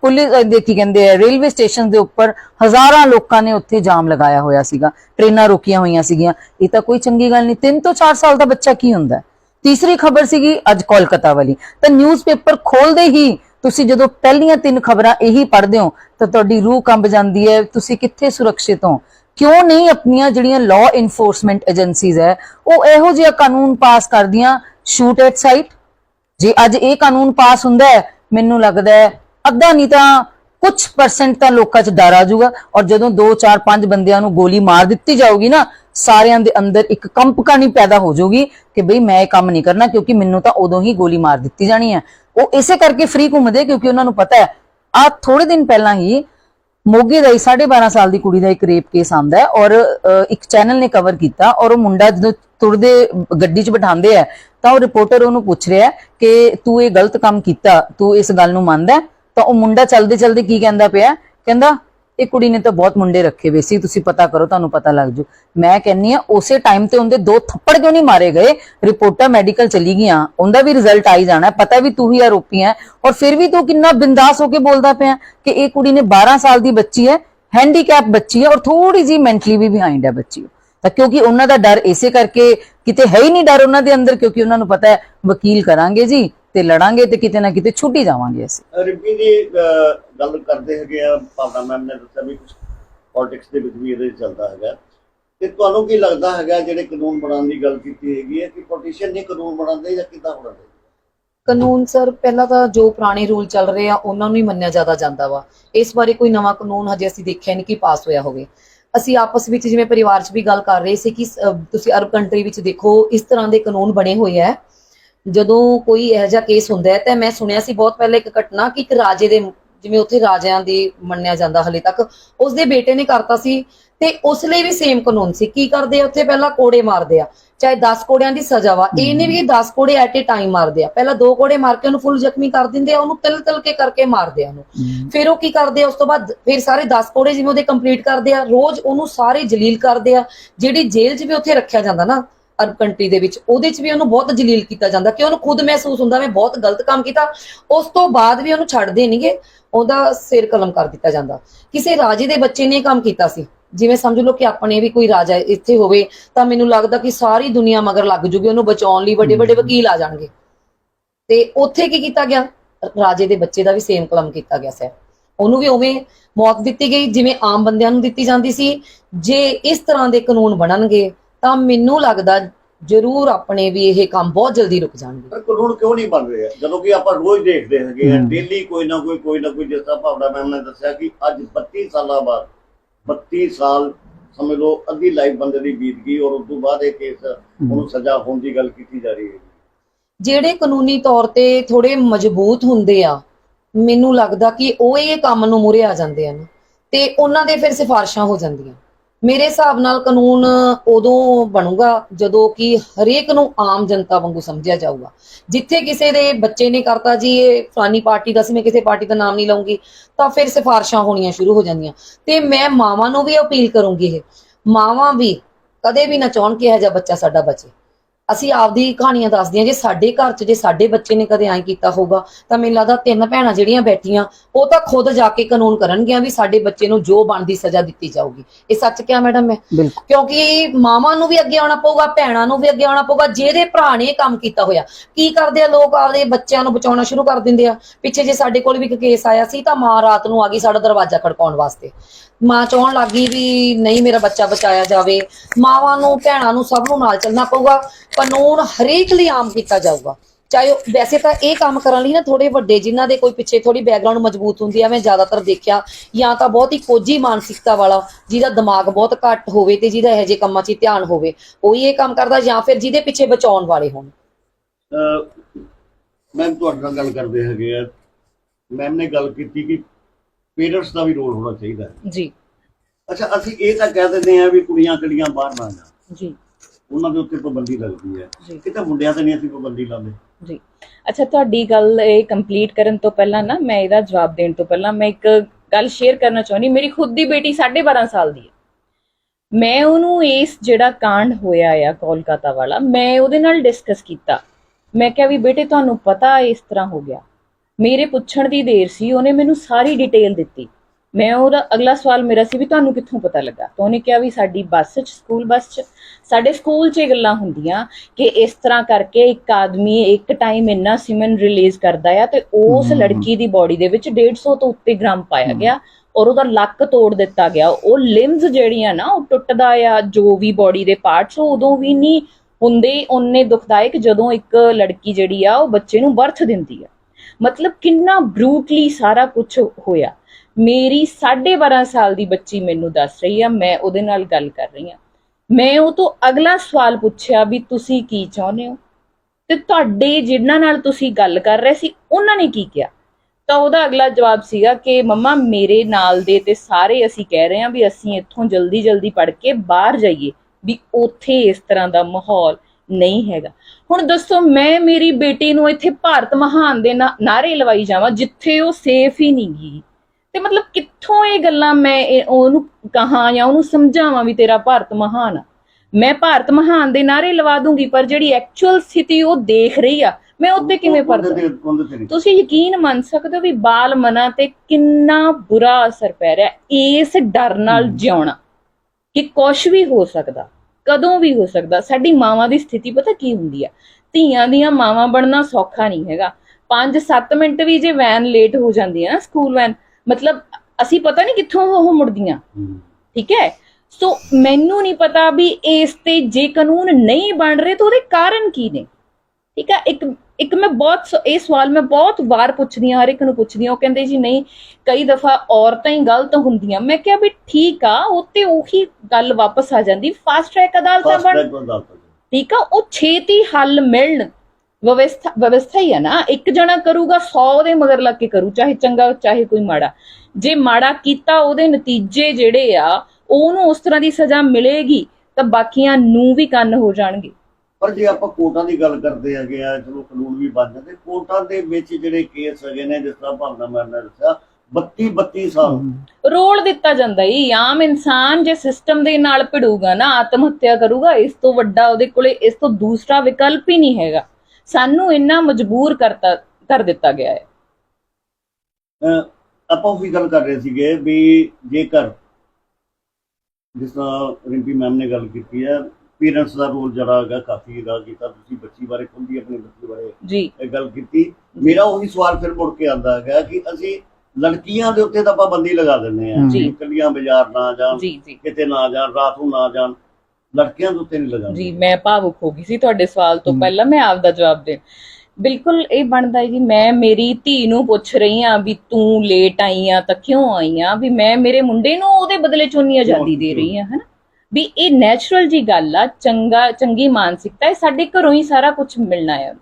ਪੁਲਿਸ ਦੇ ਕੀ ਕਹਿੰਦੇ ਆ ਰੇਲਵੇ ਸਟੇਸ਼ਨ ਦੇ ਉੱਪਰ ਹਜ਼ਾਰਾਂ ਲੋਕਾਂ ਨੇ ਉੱਥੇ ਜਾਮ ਲਗਾਇਆ ਹੋਇਆ ਸੀਗਾ। ਟ੍ਰੇਨਾਂ ਰੋਕੀਆਂ ਹੋਈਆਂ ਸੀਗੀਆਂ। ਇਹ ਤਾਂ ਕੋਈ ਚੰਗੀ ਗੱਲ ਨਹੀਂ। 3 ਤੋਂ 4 ਸਾਲ ਦਾ ਬੱਚਾ ਕੀ ਹੁੰਦਾ? ਤੀਸਰੀ ਖਬਰ ਸੀਗੀ ਅੱਜ ਕੋਲਕਾਤਾ ਵਾਲੀ। ਤਾਂ ਨਿਊਜ਼ਪੇਪਰ ਖੋਲਦੇ ਹੀ ਤੁਸੀਂ ਜਦੋਂ ਪਹਿਲੀਆਂ ਤਿੰਨ ਖਬਰਾਂ ਇਹੀ ਪੜ੍ਹਦੇ ਹੋ, ਤਾਂ ਤੁਹਾਡੀ ਰੂਹ ਕੰਬ ਜਾਂਦੀ ਹੈ, ਤੁਸੀਂ ਕਿੱਥੇ ਸੁਰੱਖਿਅਤ ਹੋ? ਕਿਉਂ ਨਹੀਂ ਆਪਣੀਆਂ ਜਿਹੜੀਆਂ ਲਾਅ ਇਨਫੋਰਸਮੈਂਟ ਏਜੰਸੀਜ਼ ਹੈ, ਉਹ ਇਹੋ ਜਿਹਾ ਕਾਨੂੰਨ ਪਾਸ ਕਰਦੀਆਂ? ਸ਼ੂਟ ਐਟ ਸਾਈਟ ਜੇ ਅੱਜ ਇਹ ਕਾਨੂੰਨ ਪਾਸ ਹੁੰਦਾ ਹੈ, ਮੈਨੂੰ ਲੱਗਦਾ ਹੈ ਅੱਧਾ ਨਹੀਂ ਤਾਂ ਕੁਝ ਪਰਸੈਂਟ ਤਾਂ ਲੋਕਾਂ 'ਚ ਡਰ ਆ ਜਾਊਗਾ। ਔਰ ਜਦੋਂ 2 4 5 ਬੰਦਿਆਂ ਨੂੰ ਗੋਲੀ ਮਾਰ ਦਿੱਤੀ ਜਾਊਗੀ ਨਾ ਸਾਰਿਆਂ ਦੇ ਅੰਦਰ ਇੱਕ ਕੰਪਕਾਣੀ ਪੈਦਾ ਹੋ ਜਾਊਗੀ ਕਿ ਬਈ ਮੈਂ ਇਹ ਕੰਮ ਨਹੀਂ ਕਰਨਾ ਕਿਉਂਕਿ ਮੈਨੂੰ ਤਾਂ ਉਦੋਂ ਹੀ ਗੋਲੀ ਮਾਰ ਦਿੱਤੀ ਜਾਣੀ ਹੈ। ਉਹ ਇਸੇ ਕਰਕੇ ਫ੍ਰੀ ਘੁੰਮਦੇ ਕਿਉਂਕਿ ਉਹਨਾਂ ਨੂੰ ਪਤਾ ਹੈ। ਆ ਥੋੜੇ ਦਿਨ ਪਹਿਲਾਂ ਹੀ ਮੋਗੇ ਦਾ ਹੀ 12.5 ਸਾਲ ਦੀ ਕੁੜੀ ਦਾ ਇੱਕ ਰੇਪ ਕੇਸ ਆਂਦਾ ਹੈ ਔਰ ਇੱਕ ਚੈਨਲ ਨੇ ਕਵਰ ਕੀਤਾ ਔਰ ਉਹ ਮੁੰਡਾ ਜਦੋਂ ਤੁਰਦੇ ਗੱਡੀ 'ਚ ਬਿਠਾਉਂਦੇ ਆ ਤਾਂ ਉਹ ਰਿਪੋਰਟਰ ਉਹਨੂੰ ਪੁੱਛ ਰਿਹਾ ਕਿ ਤੂੰ ਇਹ ਗਲਤ ਕੰਮ ਕੀਤਾ, ਤੂੰ ਇਸ ਗੱਲ ਨੂੰ ਮੰਨਦਾ ਤਾਂ ਉਹ ਮੁੰਡਾ ਚਲਦੇ ਚਲਦੇ ਕੀ ਕਹਿੰਦਾ ਪਿਆ ਕਹਿੰਦਾ ਇਹ ਕੁੜੀ ਨੇ ਤਾਂ ਬਹੁਤ ਮੁੰਡੇ ਰੱਖੇ ਵੇ ਸੀ, ਤੁਸੀਂ ਪਤਾ ਕਰੋ, ਤੁਹਾਨੂੰ ਪਤਾ ਲੱਗ ਜੂ। ਮੈਂ ਕਹਿੰਨੀ ਆ, ਉਸੇ ਟਾਈਮ ਤੇ ਉਹਦੇ ਦੋ ਥੱਪੜ ਕਿਉਂ ਨਹੀਂ ਮਾਰੇ ਗਏ? ਰਿਪੋਰਟਾਂ ਮੈਡੀਕਲ ਚਲੀ ਗਈਆਂ, ਉਹਦਾ ਵੀ ਰਿਜ਼ਲਟ ਆਈ ਜਾਣਾ, ਪਤਾ ਵੀ ਤੂੰ ਹੀ ਆਰੋਪੀ ਹੈ ਔਰ ਫਿਰ ਵੀ ਤੂੰ ਕਿੰਨਾ ਬਿੰਦਾਸ ਹੋ ਕੇ ਬੋਲਦਾ ਪਿਆ ਕਿ ਇਹ ਕੁੜੀ ਨੇ 12 ਸਾਲ ਦੀ ਬੱਚੀ ਹੈ ਹੈਂਡੀਕੈਪ ਬੱਚੀ ਹੈ ਔਰ ਥੋੜੀ ਜੀ ਮੈਂਟਲੀ ਵੀ ਬਿਹਾਈਂਡ ਹੈ ਬੱਚੀ ਤਾਂ ਕਿਉਂਕਿ ਉਹਨਾਂ ਦਾ ਡਰ ਇਸੇ ਕਰਕੇ ਕਿਤੇ ਹੈ ਹੀ ਨਹੀਂ ਡਰ ਉਹਨਾਂ ਦੇ ਅੰਦਰ, ਕਿਉਂਕਿ ਉਹਨਾਂ ਨੂੰ ਪਤਾ ਹੈ, ਵਕੀਲ ਕਰਾਂਗੇ ਜੀ ਤੇ ਲੜਾਂਗੇ ਤੇ ਕਿਤੇ ਨਾ ਕਿਤੇ ਛੁੱਟੀ ਜਾਵਾਂਗੇ ਅਸੀਂ। ਰਿੰਪੀ ਦੀ ਅਹ, ਗੱਲ ਕਰਦੇ ਹੈਗੇ ਆ ਭਾਵਨਾ ਮੈਮ ਨੇ ਦੱਸਿਆ ਵੀ ਕੁਝ ਪੋਲਿਟਿਕਸ ਦੇ ਵਿੱਚ ਵੀ ਇਹਦੇ ਚੱਲਦਾ ਹੈਗਾ। ਤੇ ਤੁਹਾਨੂੰ ਕੀ ਲੱਗਦਾ ਹੈਗਾ ਜਿਹੜੇ ਕਾਨੂੰਨ ਬਣਾਉਣ ਦੀ ਗੱਲ ਕੀਤੀ ਹੈਗੀ ਹੈ ਕਿ ਪੋਲੀਟੀਸ਼ੀਅਨ ਨਹੀਂ ਕਾਨੂੰਨ ਬਣਾਉਂਦੇ ਜਾਂ ਕਿੱਦਾਂ ਬਣਾਉਂਦੇ? ਕਾਨੂੰਨ ਸਰ ਪਹਿਲਾਂ ਤਾਂ ਜੋ ਪੁਰਾਣੇ ਰੂਲ ਚੱਲ ਰਹੇ ਆ ਉਹਨਾਂ ਨੂੰ ਹੀ ਮੰਨਿਆ ਜ਼ਿਆਦਾ ਜਾਂਦਾ ਵਾ। ਇਸ ਬਾਰੇ ਕੋਈ ਨਵਾਂ ਕਾਨੂੰਨ ਹਜੇ ਅਸੀਂ ਦੇਖਿਆ ਨਹੀਂ ਕਿ ਪਾਸ ਹੋਇਆ ਹੋਵੇ। ਅਸੀਂ ਆਪਸ ਵਿੱਚ ਜਿਵੇਂ ਪਰਿਵਾਰ 'ਚ ਵੀ ਗੱਲ ਕਰ ਰਹੇ ਸੀ ਕਿ ਤੁਸੀਂ ਅਰਬ ਕੰਟਰੀ ਵਿੱਚ ਦੇਖੋ ਇਸ ਤਰ੍ਹਾਂ ਦੇ ਕਾਨੂੰਨ ਬਣੇ ਹੋਏ ਆ। ਜਦੋਂ ਕੋਈ ਇਹੋ ਜਿਹਾ ਕੇਸ ਹੁੰਦਾ ਹੈ ਤਾਂ ਮੈਂ ਸੁਣਿਆ ਸੀ ਬਹੁਤ ਪਹਿਲੇ ਇੱਕ ਘਟਨਾ ਕਿ ਇੱਕ ਰਾਜੇ ਦੇ ਜਿਵੇਂ ਉੱਥੇ ਰਾਜਿਆਂ ਦੀ ਮੰਨਿਆ ਜਾਂਦਾ ਹਲੇ ਤੱਕ ਉਸ ਦੇ ਬੇਟੇ ਨੇ ਕਰਤਾ ਸੀ ਤੇ ਉਸ ਲਈ ਵੀ ਸੇਮ ਕਾਨੂੰਨ ਸੀ। ਕੀ ਕਰਦੇ ਆ ਉੱਥੇ ਪਹਿਲਾਂ ਕੋੜੇ ਮਾਰਦੇ ਆ ਚਾਹੇ 10 ਕੋੜਿਆਂ ਦੀ ਸਜ਼ਾ ਵਾ ਇਹਨੇ ਵੀ 10 ਕੋੜੇ ਐਟ ਏ ਟਾਈਮ ਮਾਰਦੇ ਆ। ਪਹਿਲਾਂ ਦੋ ਕੋੜੇ ਮਾਰ ਕੇ ਉਹਨੂੰ ਫੁੱਲ ਜ਼ਖਮੀ ਕਰ ਦਿੰਦੇ ਆ ਉਹਨੂੰ ਤਿਲ ਤਿਲ ਕੇ ਕਰਕੇ ਮਾਰਦੇ ਆ ਉਹਨੂੰ। ਫਿਰ ਉਹ ਕੀ ਕਰਦੇ ਆ ਉਸ ਤੋਂ ਬਾਅਦ ਫਿਰ ਸਾਰੇ 10 ਕੋੜੇ ਜਿਵੇਂ ਉਹਦੇ ਕੰਪਲੀਟ ਕਰਦੇ ਆ ਰੋਜ਼ ਉਹਨੂੰ ਸਾਰੇ ਜਲੀਲ ਕਰਦੇ ਆ ਜਿਹੜੀ ਜੇਲ੍ਹ 'ਚ ਵੀ ਉੱਥੇ ਰੱਖਿਆ ਜਾਂਦਾ ਨਾ ਅਰਬ ਕੰਟਰੀ ਦੇ ਵਿੱਚ ਉਹਦੇ 'ਚ ਵੀ ਉਹਨੂੰ ਬਹੁਤ ਜਲੀਲ ਕੀਤਾ ਜਾਂਦਾ ਕਿ ਉਹਨੂੰ ਖੁਦ ਮਹਿਸੂਸ ਹੁੰਦਾ ਮੈਂ ਬਹੁਤ ਗਲਤ ਕੰਮ ਕੀਤਾ ਉਸ ਤੋਂ ਬਾਅਦ ਵੀ ਉਹਨੂੰ ਛੱਡਦੇ ਨਹੀਂਗੇ ਉਹਦਾ ਸਿਰ ਕਲਮ ਕਰ ਦਿੱਤਾ ਜਾਂਦਾ। ਕਿਸੇ ਰਾਜੇ ਦੇ ਬੱਚੇ ਨੇ ਕੰਮ ਕੀਤਾ ਸੀ। ਜਿਵੇਂ ਸਮਝ ਲਓ ਕਿ ਆਪਣੇ ਵੀ ਕੋਈ ਰਾਜਾ ਇੱਥੇ ਹੋਵੇ ਤਾਂ ਮੈਨੂੰ ਲੱਗਦਾ ਕਿ ਸਾਰੀ ਦੁਨੀਆ ਮਗਰ ਲੱਗ ਜੂਗੀ ਉਹਨੂੰ ਬਚਾਉਣ ਲਈ ਵੱਡੇ ਵੱਡੇ ਵਕੀਲ ਆ ਜਾਣਗੇ। ਤੇ ਉੱਥੇ ਕੀ ਕੀਤਾ ਗਿਆ? ਰਾਜੇ ਦੇ ਬੱਚੇ ਦਾ ਵੀ ਸੇਮ ਕਲਮ ਕੀਤਾ ਗਿਆ ਸੀ। ਉਹਨੂੰ ਵੀ ਉਵੇਂ ਮੌਤ ਦਿੱਤੀ ਗਈ ਜਿਵੇਂ ਆਮ ਬੰਦਿਆਂ ਨੂੰ ਦਿੱਤੀ ਜਾਂਦੀ ਸੀ। ਜੇ ਇਸ ਤਰ੍ਹਾਂ ਦੇ ਕਾਨੂੰਨ ਬਣਨਗੇ ਤਾਂ ਮੈਨੂੰ ਲੱਗਦਾ ਜ਼ਰੂਰ ਆਪਣੇ ਵੀ ਇਹ ਕੰਮ ਬਹੁਤ ਜਲਦੀ ਰੁਕ ਜਾਣਗੇ। ਪਰ ਕਾਨੂੰਨ ਕਿਉਂ ਨਹੀਂ ਬਣ ਰਿਹਾ? ਜਦੋਂ ਕਿ ਆਪਾਂ ਰੋਜ਼ ਦੇਖਦੇ ਹੈਗੇ ਆ। ਡੇਲੀ ਕੋਈ ਨਾ ਕੋਈ ਕੋਈ ਨਾ ਕੋਈ ਜਿਸ ਤਰ੍ਹਾਂ ਭਾਵਨਾ ਮੈਮ ਨੇ ਦੱਸਿਆ ਕਿ ਅੱਜ 32 ਸਾਲਾਂ ਬਾਅਦ 32 ਸਾਲ ਸਮਝ ਲਓ ਅੱਧੀ ਲਾਈਫ ਬੰਦੇ ਦੀ ਬੀਤ ਗਈ ਔਰ ਉਸ ਤੋਂ ਬਾਅਦ ਇਹ ਕੇਸ ਉਹਨੂੰ ਸਜ਼ਾ ਹੋਣ ਦੀ ਗੱਲ ਕੀਤੀ ਜਾ ਰਹੀ ਹੈ। ਜਿਹੜੇ ਕਾਨੂੰਨੀ ਤੌਰ ਤੇ ਥੋੜੇ ਮਜ਼ਬੂਤ ਹੁੰਦੇ ਆ ਮੈਨੂੰ ਲੱਗਦਾ ਕਿ ਉਹ ਇਹ ਕੰਮ ਨੂੰ ਮੁਰੇ ਆ ਜਾਂਦੇ ਹਨ ਤੇ ਉਹਨਾਂ ਦੇ ਫਿਰ ਸਿਫਾਰਿਸ਼ਾਂ ਹੋ ਜਾਂਦੀਆਂ। ਮੇਰੇ ਹਿਸਾਬ ਨਾਲ ਕਾਨੂੰਨ ਉਦੋਂ ਬਣੂਗਾ ਜਦੋਂ ਕਿ ਹਰੇਕ ਨੂੰ ਆਮ ਜਨਤਾ ਵਾਂਗੂ ਸਮਝਿਆ ਜਾਊਗਾ। ਜਿੱਥੇ ਕਿਸੇ ਦੇ ਬੱਚੇ ਨੇ ਕਰਤਾ ਜੀ, ਇਹ ਫਲਾਨੀ ਪਾਰਟੀ ਦਾ ਸੀ, ਮੈਂ ਕਿਸੇ ਪਾਰਟੀ ਦਾ ਨਾਮ ਨਹੀਂ ਲਵਾਂਗੀ ਤਾਂ ਫਿਰ ਸਿਫਾਰਿਸ਼ਾਂ ਹੋਣੀਆਂ ਸ਼ੁਰੂ ਹੋ ਜਾਂਦੀਆਂ। ਤੇ ਮੈਂ ਮਾਵਾਂ ਨੂੰ ਵੀ ਅਪੀਲ ਕਰੂੰਗੀ ਇਹ। ਮਾਵਾਂ ਵੀ ਕਦੇ ਵੀ ਨਾ ਚਾਹਣ ਕਿ ਇਹੋ ਜਿਹਾ ਬੱਚਾ ਸਾਡਾ ਬਚੇ। ਅਸੀਂ ਆਪਦੀ ਕਹਾਣੀਆਂ ਦੱਸਦੇ ਹਾਂ। ਜੇ ਸਾਡੇ ਘਰ 'ਚ ਜੇ ਸਾਡੇ ਬੱਚੇ ਨੇ ਕਦੇ ਐਂ ਕੀਤਾ ਹੋਊਗਾ ਤਾਂ ਮੈਨੂੰ ਲੱਗਦਾ ਤਿੰਨ ਭੈਣਾਂ ਜਿਹੜੀਆਂ ਬੈਠੀਆਂ ਉਹ ਤਾਂ ਖੁਦ ਜਾ ਕੇ ਕਾਨੂੰਨ ਕਰਨਗੀਆਂ ਵੀ ਸਾਡੇ ਬੱਚੇ ਨੂੰ ਜੋ ਬਣਦੀ ਸਜ਼ਾ ਦਿੱਤੀ ਜਾਊਗੀ। ਇਹ ਸੱਚ ਕਿਹਾ ਮੈਡਮ ਮੈਂ? ਕਿਉਂਕਿ ਮਾਵਾਂ ਨੂੰ ਵੀ ਅੱਗੇ ਆਉਣਾ ਪਊਗਾ ਭੈਣਾਂ ਨੂੰ ਵੀ ਅੱਗੇ ਆਉਣਾ ਪਊਗਾ ਜਿਹਦੇ ਭਰਾ ਨੇ ਇਹ ਕੰਮ ਕੀਤਾ ਹੋਇਆ। ਕੀ ਕਰਦੇ ਆ ਲੋਕ ਆਪਦੇ ਬੱਚਿਆਂ ਨੂੰ ਬਚਾਉਣਾ ਸ਼ੁਰੂ ਕਰ ਦਿੰਦੇ ਆ? ਪਿੱਛੇ ਜੇ ਸਾਡੇ ਕੋਲ ਵੀ ਇੱਕ ਕੇਸ ਆਇਆ ਸੀ ਤਾਂ ਮਾਂ ਰਾਤ ਨੂੰ ਆ ਗਈ ਸਾਡਾ ਦਰਵਾਜ਼ਾ ਖੜਕਾਉਣ ਵਾਸਤੇ। ਮਾਂ ਚਾਹਣ ਲੱਗੀ ਵੀ ਨਹੀਂ ਮੇਰਾ ਬੱਚਾ ਬਚਾਇਆ ਜਾਵੇ। ਮਾਵਾਂ ਨੂੰ ਭੈਣਾਂ ਨੂੰ ਸਭ ਨੂੰ ਨਾਲ ਚੱਲਣਾ ਪਊਗਾ। ਕਾਨੂੰਨ ਹਰੇਕ ਲਈ ਆਮ ਕੀਤਾ ਜਾਊਗਾ। ਚਾਹੇ ਵੈਸੇ ਤਾਂ ਇਹ ਕੰਮ ਕਰਨ ਲਈ ਨਾ ਥੋੜੇ ਵੱਡੇ ਜਿਨ੍ਹਾਂ ਦੇ ਕੋਈ ਪਿੱਛੇ ਥੋੜੀ ਬੈਕਗ੍ਰਾਉਂਡ ਮਜ਼ਬੂਤ ਹੁੰਦੀ ਆ ਮੈਂ ਜ਼ਿਆਦਾਤਰ ਦੇਖਿਆ ਜਾਂ ਤਾਂ ਬਹੁਤ ਹੀ ਕੋਝੀ ਮਾਨਸਿਕਤਾ ਵਾਲਾ ਜਿਹਦਾ ਦਿਮਾਗ ਬਹੁਤ ਘੱਟ ਹੋਵੇ ਤੇ ਜਿਹਦਾ ਇਹੋ ਜਿਹੇ ਕੰਮਾਂ 'ਚ ਧਿਆਨ ਹੋਵੇ ਉਹੀ ਇਹ ਕੰਮ ਕਰਦਾ ਜਾਂ ਫਿਰ ਜਿਹਦੇ ਪਿੱਛੇ ਬਚਾਉਣ ਵਾਲੇ ਹੋਣ। ਮੈਮ ਤੁਹਾਡੇ ਨਾਲ ਗੱਲ ਕਰਦੇ ਹੈਗੇ ਆ। ਮੈਮ ਨੇ ਗੱਲ ਕੀਤੀ ਕਿ ਪੇਰੈਂਟਸ ਦਾ ਵੀ ਰੋਲ ਹੋਣਾ ਚਾਹੀਦਾ ਹੈ। ਜੀ। ਅੱਛਾ ਅਸੀਂ ਇਹ ਤਾਂ ਕਹਿ ਦਿੰਦੇ ਆ ਵੀ ਕੁੜੀਆਂ ਕੜੀਆਂ ਬਾਹਰ ਨਾ ਜਾਣ। ਜੀ। ਉਹਨਾਂ ਦੇ ਉੱਤੇ ਪਾਬੰਦੀ ਲੱਗਦੀ ਹੈ। ਜੀ। ਕਿਤੇ ਮੁੰਡਿਆਂ ਤੇ ਨਹੀਂ ਅਸੀਂ ਪਾਬੰਦੀ ਲਾਉਂਦੇ। ਜੀ। ਅੱਛਾ ਤੁਹਾਡੀ ਗੱਲ ਇਹ ਕੰਪਲੀਟ ਕਰਨ ਤੋਂ ਪਹਿਲਾਂ ਨਾ ਮੈਂ ਇਹਦਾ ਜਵਾਬ ਦੇਣ ਤੋਂ ਪਹਿਲਾਂ ਮੈਂ ਇੱਕ ਗੱਲ ਸ਼ੇਅਰ ਕਰਨਾ ਚਾਹੁੰਦੀ। ਮੇਰੀ ਖੁਦ ਦੀ ਬੇਟੀ 12.5 ਸਾਲ ਦੀ ਹੈ। ਮੈਂ ਉਹਨੂੰ ਇਸ ਜਿਹੜਾ ਕਾਂਡ ਹੋਇਆ ਆ ਕੋਲਕਾਤਾ ਵਾਲਾ ਮੈਂ ਉਹਦੇ ਨਾਲ ਡਿਸਕਸ ਕੀਤਾ। ਮੈਂ ਕਿਹਾ ਵੀ ਬੇਟੇ ਤੁਹਾਨੂੰ ਪਤਾ ਇਸ ਤਰ੍ਹਾਂ ਹੋ ਗਿਆ। ਮੇਰੇ ਪੁੱਛਣ ਦੀ ਦੇਰ ਸੀ ਉਹਨੇ ਮੈਨੂੰ ਸਾਰੀ ਡਿਟੇਲ ਦਿੱਤੀ। ਮੈਂ ਉਹਦਾ ਅਗਲਾ ਸਵਾਲ ਮੇਰਾ ਸੀ ਵੀ ਤੁਹਾਨੂੰ ਕਿੱਥੋਂ ਪਤਾ ਲੱਗਾ? ਤਾਂ ਉਹਨੇ ਕਿਹਾ ਵੀ ਸਾਡੀ ਬੱਸ 'ਚ ਸਕੂਲ ਬੱਸ 'ਚ। ਸਾਡੇ ਸਕੂਲ 'ਚ ਇਹ ਗੱਲਾਂ ਹੁੰਦੀਆਂ ਕਿ ਇਸ ਤਰ੍ਹਾਂ ਕਰਕੇ ਇੱਕ ਆਦਮੀ ਇੱਕ ਟਾਈਮ ਇੰਨਾ ਸੀਮਨ ਰਿਲੀਜ਼ ਕਰਦਾ ਆ ਤੇ ਉਸ। ਲੜਕੀ ਦੀ ਬਾਡੀ ਦੇ ਵਿੱਚ 150 ਤੋਂ ਉੱਤੇ ਗ੍ਰਾਮ ਪਾਇਆ ਗਿਆ ਔਰ ਉਹਦਾ ਲੱਕ ਤੋੜ ਦਿੱਤਾ ਗਿਆ। ਉਹ ਲਿੰਬਸ ਜਿਹੜੀਆਂ ਨਾ ਉਹ ਟੁੱਟਦਾ ਆ ਜੋ ਵੀ ਬਾਡੀ ਦੇ ਪਾਰਟਸ ਉਹ ਉਦੋਂ ਵੀ ਨਹੀਂ ਹੁੰਦੇ ਉਹਨੇ ਦੁਖਦਾਇਕ ਜਦੋਂ ਇੱਕ ਲੜਕੀ ਜਿਹੜੀ ਆ ਉਹ ਬੱਚੇ ਨੂੰ ਬਰਥ ਦਿੰਦੀ ਆ। ਮਤਲਬ ਕਿੰਨਾ ਬਰੂਟਲੀ ਸਾਰਾ ਕੁਝ ਹੋਇਆ। ਮੇਰੀ 12.5 ਸਾਲ ਦੀ ਬੱਚੀ ਮੈਨੂੰ ਦੱਸ ਰਹੀ ਆ, ਮੈਂ ਉਹਦੇ ਨਾਲ ਗੱਲ ਕਰ ਰਹੀ ਆ। ਮੈਂ ਉਹ ਤੋਂ ਅਗਲਾ ਸਵਾਲ ਪੁੱਛਿਆ ਵੀ ਤੁਸੀਂ ਕੀ ਚਾਹੁੰਦੇ ਹੋ? ਤੇ ਤੁਹਾਡੇ ਜਿਨ੍ਹਾਂ ਨਾਲ ਤੁਸੀਂ ਗੱਲ ਕਰ ਰਹੇ ਸੀ, ਉਹਨਾਂ ਨੇ ਕੀ ਕਿਹਾ? ਤਾਂ ਉਹਦਾ ਅਗਲਾ ਜਵਾਬ ਸੀਗਾ ਕਿ, ਮੰਮਾ, ਮੇਰੇ ਨਾਲ ਦੇ ਤੇ ਸਾਰੇ ਅਸੀਂ ਕਹਿ ਰਹੇ ਹਾਂ ਵੀ ਅਸੀਂ ਇੱਥੋਂ ਜਲਦੀ ਜਲਦੀ ਪੜ ਕੇ ਬਾਹਰ ਜਾਈਏ, ਵੀ ਉੱਥੇ ਇਸ ਤਰ੍ਹਾਂ ਦਾ ਮਾਹੌਲ ਨਹੀਂ ਹੈਗਾ। ਹੁਣ ਦੱਸੋ ਮੈਂ ਮੇਰੀ ਬੇਟੀ ਨੂੰ ਇੱਥੇ ਭਾਰਤ ਮਹਾਨ ਦੇ ਨਾ- ਨਾਅਰੇ ਲਵਾਈ ਜਾਵਾਂ ਜਿੱਥੇ ਉਹ ਸੇਫ ਹੀ ਨਹੀਂ ਗਈ ਤੇ ਮਤਲਬ ਕਿੱਥੋਂ ਇਹ ਗੱਲਾਂ ਮੈਂ ਉਹਨੂੰ ਕਹਾਂ ਜਾਂ ਉਹਨੂੰ ਸਮਝਾਵਾਂ ਵੀ ਤੇਰਾ ਭਾਰਤ ਮਹਾਨ ਆ? ਮੈਂ ਭਾਰਤ ਮਹਾਨ ਦੇ ਨਾਅਰੇ ਲਵਾ ਦੂੰਗੀ ਪਰ ਜਿਹੜੀ ਐਕਚੁਅਲ ਸਥਿਤੀ ਉਹ ਦੇਖ ਰਹੀ ਆ। ਮੈਂ ਉੱਤੇ ਕਿਵੇਂ ਪਰਦਾ ਤੁਸੀਂ ਯਕੀਨ ਮੰਨ ਸਕਦੇ ਹੋ ਵੀ ਬਾਲ ਮਨਾਂ ਤੇ ਕਿੰਨਾ ਬੁਰਾ ਅਸਰ ਪੈ ਰਿਹਾ ਇਸ ਡਰ ਨਾਲ। ਜਿਉਣਾ ਕਿ ਕੁਝ ਵੀ ਹੋ ਸਕਦਾ। ਕਦੋਂ ਵੀ ਹੋ ਸਕਦਾ। ਸਾਡੀ ਮਾਵਾਂ ਦੀ ਸਥਿਤੀ ਪਤਾ ਕੀ ਹੁੰਦੀ ਆ? ਧੀਆਂ ਦੀਆਂ ਮਾਵਾਂ ਬਣਨਾ ਸੌਖਾ ਨਹੀਂ ਹੈਗਾ। 5-7 ਮਿੰਟ ਵੀ ਜੇ ਵੈਨ ਲੇਟ ਹੋ ਜਾਂਦੀ ਹੈ ਨਾ ਸਕੂਲ ਵੈਨ ਮਤਲਬ ਅਸੀਂ ਪਤਾ ਨਹੀਂ ਕਿੱਥੋਂ ਉਹ ਮੁੜਦੀਆਂ। ਠੀਕ ਹੈ? ਸੋ ਮੈਨੂੰ ਨਹੀਂ ਪਤਾ ਵੀ ਇਸ ਤੇ ਜੇ ਕਾਨੂੰਨ ਨਹੀਂ ਬਣ ਰਹੇ ਤਾਂ ਉਹਦੇ ਕਾਰਨ ਕੀ ਨੇ? ਠੀਕ ਹੈ ਇੱਕ ਇੱਕ ਮੈਂ ਬਹੁਤ ਇਹ ਸਵਾਲ ਮੈਂ ਬਹੁਤ ਵਾਰ ਪੁੱਛਦੀ ਹਾਂ ਹਰ ਇੱਕ ਨੂੰ ਪੁੱਛਦੀ ਹਾਂ। ਉਹ ਕਹਿੰਦੇ ਜੀ ਨਹੀਂ ਕਈ ਦਫਾ ਔਰਤਾਂ ਹੀ ਗਲਤ ਹੁੰਦੀਆਂ। ਮੈਂ ਕਿਹਾ ਵੀ ਠੀਕ ਆ ਉਹ ਤੇ ਉਹੀ ਗੱਲ ਵਾਪਸ ਆ ਜਾਂਦੀ। ਫਾਸਟ ਟਰੈਕ ਅਦਾਲਤਾਂ ਬਣ। ਠੀਕ ਆ? ਉਹ ਛੇਤੀ ਹੱਲ ਮਿਲਣ। ਵਿਵਸਥਾ ਵਿਵਸਥਾ ਹੀ ਹੈ ਨਾ। ਇੱਕ ਜਣਾ ਕਰੂਗਾ 100 ਉਹਦੇ ਮਗਰ ਲੱਗ ਕੇ ਕਰੂ ਚਾਹੇ ਚੰਗਾ ਚਾਹੇ ਕੋਈ ਮਾੜਾ। ਜੇ ਮਾੜਾ ਕੀਤਾ ਉਹਦੇ ਨਤੀਜੇ ਜਿਹੜੇ ਆ ਉਹਨੂੰ ਉਸ ਤਰ੍ਹਾਂ ਦੀ ਸਜ਼ਾ ਮਿਲੇਗੀ ਤਾਂ ਬਾਕੀਆਂ ਨੂੰ ਵੀ ਕੰਨ ਹੋ ਜਾਣਗੇ। ਪਰ ਜੇ ਆਪਾਂ ਕੋਰਟਾਂ ਦੀ ਗੱਲ ਕਰਦੇ ਹੈਗੇ ਆ ਚਲੋ ਕਾਨੂੰਨ ਵੀ ਬਣ ਜਾਂਦੇ ਕੋਰਟਾਂ ਦੇ ਵਿੱਚ ਜਿਹੜੇ ਕੇਸ ਹੈਗੇ ਨੇ ਜਿਸ ਤਰ੍ਹਾਂ ਭਾਵਨਾ ਮੈਮ ਨੇ ਦੱਸਿਆ 32 32 ਸਾਲ ਰੋਲ ਦਿੱਤਾ ਜਾਂਦਾ ਹੀ ਆਮ ਇਨਸਾਨ ਜੇ ਸਿਸਟਮ ਦੇ ਨਾਲ ਭਿੜੂਗਾ ਨਾ ਆਤਮ ਹੱਤਿਆ ਕਰੂਗਾ ਇਸ ਤੋਂ ਵੱਡਾ ਉਹਦੇ ਕੋਲੇ ਇਸ ਤੋਂ ਦੂਸਰਾ ਵਿਕਲਪ ਹੀ ਨਹੀਂ ਹੈਗਾ। ਸਾਨੂੰ ਇੰਨਾ ਮਜਬੂਰ ਕਰਤਾ ਕਰ ਦਿੱਤਾ ਗਿਆ ਹੈ। ਆਪਾਂ ਉਹ ਵੀ ਗੱਲ ਕਰ ਰਹੇ ਸੀਗੇ ਵੀ ਜੇਕਰ ਜਿਸ ਤਰ੍ਹਾਂ ਰਿੰਪੀ ਮੈਮ ਨੇ ਗੱਲ ਕੀਤੀ ਹੈ ਪੇਰੈਂਟਸ ਦਾ ਰੋਲ ਜਿਹੜਾ ਹੈਗਾ ਕਾਫੀ ਇਹਦਾ ਕੀਤਾ। ਤੁਸੀਂ ਬੱਚੀ ਬਾਰੇ ਖੁੱਲ੍ਹੀ ਆਪਣੀ ਬੱਚੀ ਬਾਰੇ ਜੀ। ਇਹ ਗੱਲ ਕੀਤੀ। ਮੇਰਾ ਉਹੀ ਸਵਾਲ ਫਿਰ ਮੁੜ ਕੇ ਆਉਂਦਾ ਹੈਗਾ ਕਿ ਅਸੀਂ ਲੜਕੀਆਂ ਦੇ ਉੱਤੇ ਤਾਂ ਪਾਬੰਦੀ ਲਗਾ ਦਿੰਦੇ ਆ ਜੀ। ਕੱਲੀਆਂ ਬਾਜ਼ਾਰ ਨਾ ਜਾਣ ਕਿਤੇ ਨਾ ਜਾਣ ਰਾਤ ਨੂੰ ਨਾ ਜਾਣ ਲੜਕੀਆਂ ਦੇ ਉੱਤੇ ਨਹੀਂ ਲਗਾਉਂਦੇ। ਜੀ ਮੈਂ ਭਾਵੁਕ ਹੋ ਗਈ ਸੀ ਤੁਹਾਡੇ ਸਵਾਲ ਤੋਂ। ਪਹਿਲਾਂ ਮੈਂ ਆਪ ਦਾ ਜਵਾਬ ਦੇ ਬਿਲਕੁਲ ਇਹ ਬਣਦਾ ਹੈ ਜੀ ਮੈਂ ਮੇਰੀ ਧੀ ਨੂੰ ਪੁੱਛ ਰਹੀ ਆ ਵੀ ਤੂੰ ਲੇਟ ਆਈ ਆ ਤਾਂ ਕਿਉਂ ਆਈ ਆ? ਵੀ ਮੈਂ ਮੇਰੇ ਮੁੰਡੇ ਨੂੰ ਉਹਦੇ ਬਦਲੇ ਚ ਉਨੀ ਆਜ਼ਾਦੀ ਦੇ ਰਹੀ ਆ ਹਨਾ? ਵੀ ਇਹ ਨੈਚੁਰਲ ਜੀ ਗੱਲ ਆ, ਚੰਗਾ, ਚੰਗੀ ਮਾਨਸਿਕਤਾ ਹੈ, ਸਾਡੇ ਘਰੋਂ ਹੀ ਸਾਰਾ ਕੁਝ ਮਿਲਣਾ ਹੈ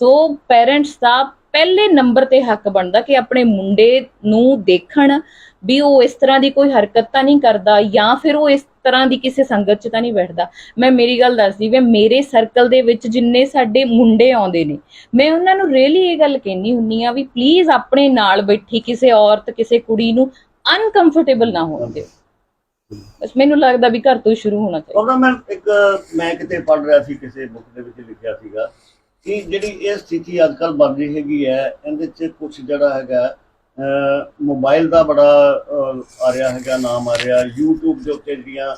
ਸੋ ਪੇਰੈਂਟਸ ਦਾ ਪਹਿਲੇ ਨੰਬਰ ਤੇ ਹੱਕ ਬਣਦਾ ਕਿ ਆਪਣੇ ਮੁੰਡੇ ਨੂੰ ਦੇਖਣ ਵੀ ਉਹ ਇਸ ਤਰ੍ਹਾਂ ਦੀ ਕੋਈ ਹਰਕਤ ਤਾਂ ਨਹੀਂ ਕਰਦਾ ਜਾਂ ਫਿਰ ਉਹ ਇਸ ਤਰ੍ਹਾਂ ਦੀ ਕਿਸੇ ਸੰਗਤ 'ਚ ਤਾਂ ਨਹੀਂ ਬੈਠਦਾ। ਮੈਂ ਮੇਰੀ ਗੱਲ ਦੱਸਦੀ, ਵੀ ਮੇਰੇ ਸਰਕਲ ਦੇ ਵਿੱਚ ਜਿੰਨੇ ਸਾਡੇ ਮੁੰਡੇ ਆਉਂਦੇ ਨੇ, ਮੈਂ ਉਹਨਾਂ ਨੂੰ ਰੀਅਲੀ ਇਹ ਗੱਲ ਕਹਿਣੀ ਹੁੰਨੀ ਆ ਵੀ ਪਲੀਜ਼ ਆਪਣੇ ਨਾਲ ਬੈਠੀ ਕਿਸੇ ਔਰਤ, ਕਿਸੇ ਕੁੜੀ ਨੂੰ ਅਨਕੰਫਰਟੇਬਲ ਨਾ ਹੋਣ ਦਿਓ। ਬਸ ਮੈਨੂੰ ਲੱਗਦਾ ਵੀ ਘਰ ਤੋਂ ਹੀ ਸ਼ੁਰੂ ਹੋਣਾ ਚਾਹੀਦਾ ਉਹਦਾ ਮੈਂ ਇੱਕ ਮੈਂ ਕਿਤੇ ਪੜ੍ਹ ਰਿਹਾ ਸੀ ਕਿਸੇ ਬੁੱਕ ਦੇ ਵਿੱਚ ਲਿਖਿਆ ਸੀਗਾ ਕਿ ਜਿਹੜੀ ਇਹ ਸਥਿਤੀ ਅੱਜ ਕੱਲ੍ਹ ਬਣ ਰਹੀ ਹੈਗੀ ਹੈ ਇਹਦੇ 'ਚ ਕੁਝ ਜਿਹੜਾ ਹੈਗਾ ਮੋਬਾਈਲ ਦਾ ਬੜਾ ਆ ਰਿਹਾ ਹੈਗਾ ਨਾਮ ਆ ਰਿਹਾ YouTube ਦੇ ਉੱਤੇ ਜਿਹੜੀਆਂ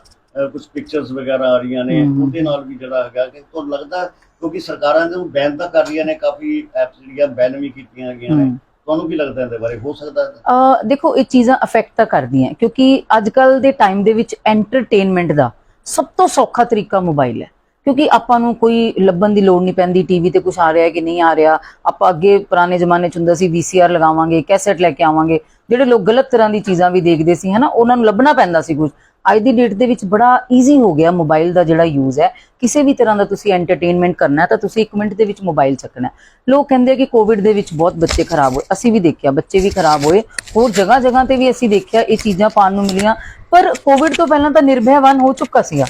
ਕੁਝ ਪਿਕਚਰਸ ਵਗੈਰਾ ਆ ਰਹੀਆਂ ਨੇ। ਉਹਦੇ ਨਾਲ ਵੀ ਜਿਹੜਾ ਹੈਗਾ ਕਿ ਤੁਹਾਨੂੰ ਲੱਗਦਾ ਕਿਉਂਕਿ ਸਰਕਾਰਾਂ ਇਹਨੂੰ ਬੈਨ ਤਾਂ ਕਰ ਰਹੀਆਂ ਨੇ ਕਾਫੀ ਐਪਸ ਜਿਹੜੀਆਂ ਬੈਨ ਵੀ ਕੀਤੀਆਂ ਗਈਆਂ ਨੇ। ਤੁਹਾਨੂੰ ਕੀ ਲੱਗਦਾ ਇਹਦੇ ਬਾਰੇ? ਹੋ ਸਕਦਾ ਹੈ? ਅਹ, ਦੇਖੋ, ਇਹ ਚੀਜ਼ਾਂ ਅਫੈਕਟ ਤਾਂ ਕਰਦੀਆਂ ਕਿਉਂਕਿ ਅੱਜ ਕੱਲ ਦੇ ਟਾਈਮ ਦੇ ਵਿੱਚ ਐਂਟਰਟੇਨਮੈਂਟ ਦਾ ਸਭ ਤੋਂ ਸੌਖਾ ਤਰੀਕਾ ਮੋਬਾਈਲ ਹੈ। ਕਿਉਂਕਿ ਆਪਾਂ ਨੂੰ ਕੋਈ ਲੱਭਣ ਦੀ ਲੋੜ ਨਹੀਂ ਪੈਂਦੀ ਟੀਵੀ ਤੇ ਕੁਝ ਆ ਰਿਹਾ ਕਿ ਨਹੀਂ ਆ ਰਿਹਾ। ਆਪਾਂ ਅੱਗੇ ਪੁਰਾਣੇ ਜ਼ਮਾਨੇ ਚ ਹੁੰਦਾ ਸੀ ਵੀਸੀਆਰ ਲਗਾਵਾਂਗੇ ਕੈਸੇਟ ਲੈ ਕੇ ਆਵਾਂਗੇ। ਜਿਹੜੇ ਲੋਕ ਗਲਤ ਤਰ੍ਹਾਂ ਦੀ ਚੀਜ਼ਾਂ ਵੀ ਦੇਖਦੇ ਸੀ, ਹਨਾ, ਉਹਨਾਂ ਨੂੰ ਲੱਭਣਾ ਪੈਂਦਾ ਸੀ ਕੁਝ ਅੱਜ ਦੀ ਡੇਟ ਦੇ ਵਿੱਚ ਬੜਾ ਈਜ਼ੀ ਹੋ ਗਿਆ ਮੋਬਾਈਲ ਦਾ ਜਿਹੜਾ ਯੂਜ਼ ਹੈ। ਕਿਸੇ ਵੀ ਤਰ੍ਹਾਂ ਦਾ ਤੁਸੀਂ ਐਂਟਰਟੇਨਮੈਂਟ ਕਰਨਾ ਹੈ ਤਾਂ ਤੁਸੀਂ 1 ਮਿੰਟ ਦੇ ਵਿੱਚ ਮੋਬਾਈਲ ਚੱਕਣਾ ਲੋਕ ਕਹਿੰਦੇ ਆ ਕਿ ਕੋਵਿਡ ਦੇ ਵਿੱਚ ਬਹੁਤ ਬੱਚੇ ਖਰਾਬ ਹੋਏ। ਅਸੀਂ ਵੀ ਦੇਖਿਆ, ਬੱਚੇ ਵੀ ਖਰਾਬ ਹੋਏ। ਹੋਰ ਜਗ੍ਹਾ ਜਗ੍ਹਾ ਤੇ ਵੀ ਅਸੀਂ ਦੇਖਿਆ ਇਹ ਚੀਜ਼ਾਂ ਪਾਉਣ ਨੂੰ ਮਿਲੀਆਂ। ਪਰ ਕੋਵਿਡ ਤੋਂ ਪਹਿਲਾਂ ਤਾਂ ਨਿਰਭੈ ਵਨ ਹੋ ਚੁੱਕਾ ਸੀਗਾ।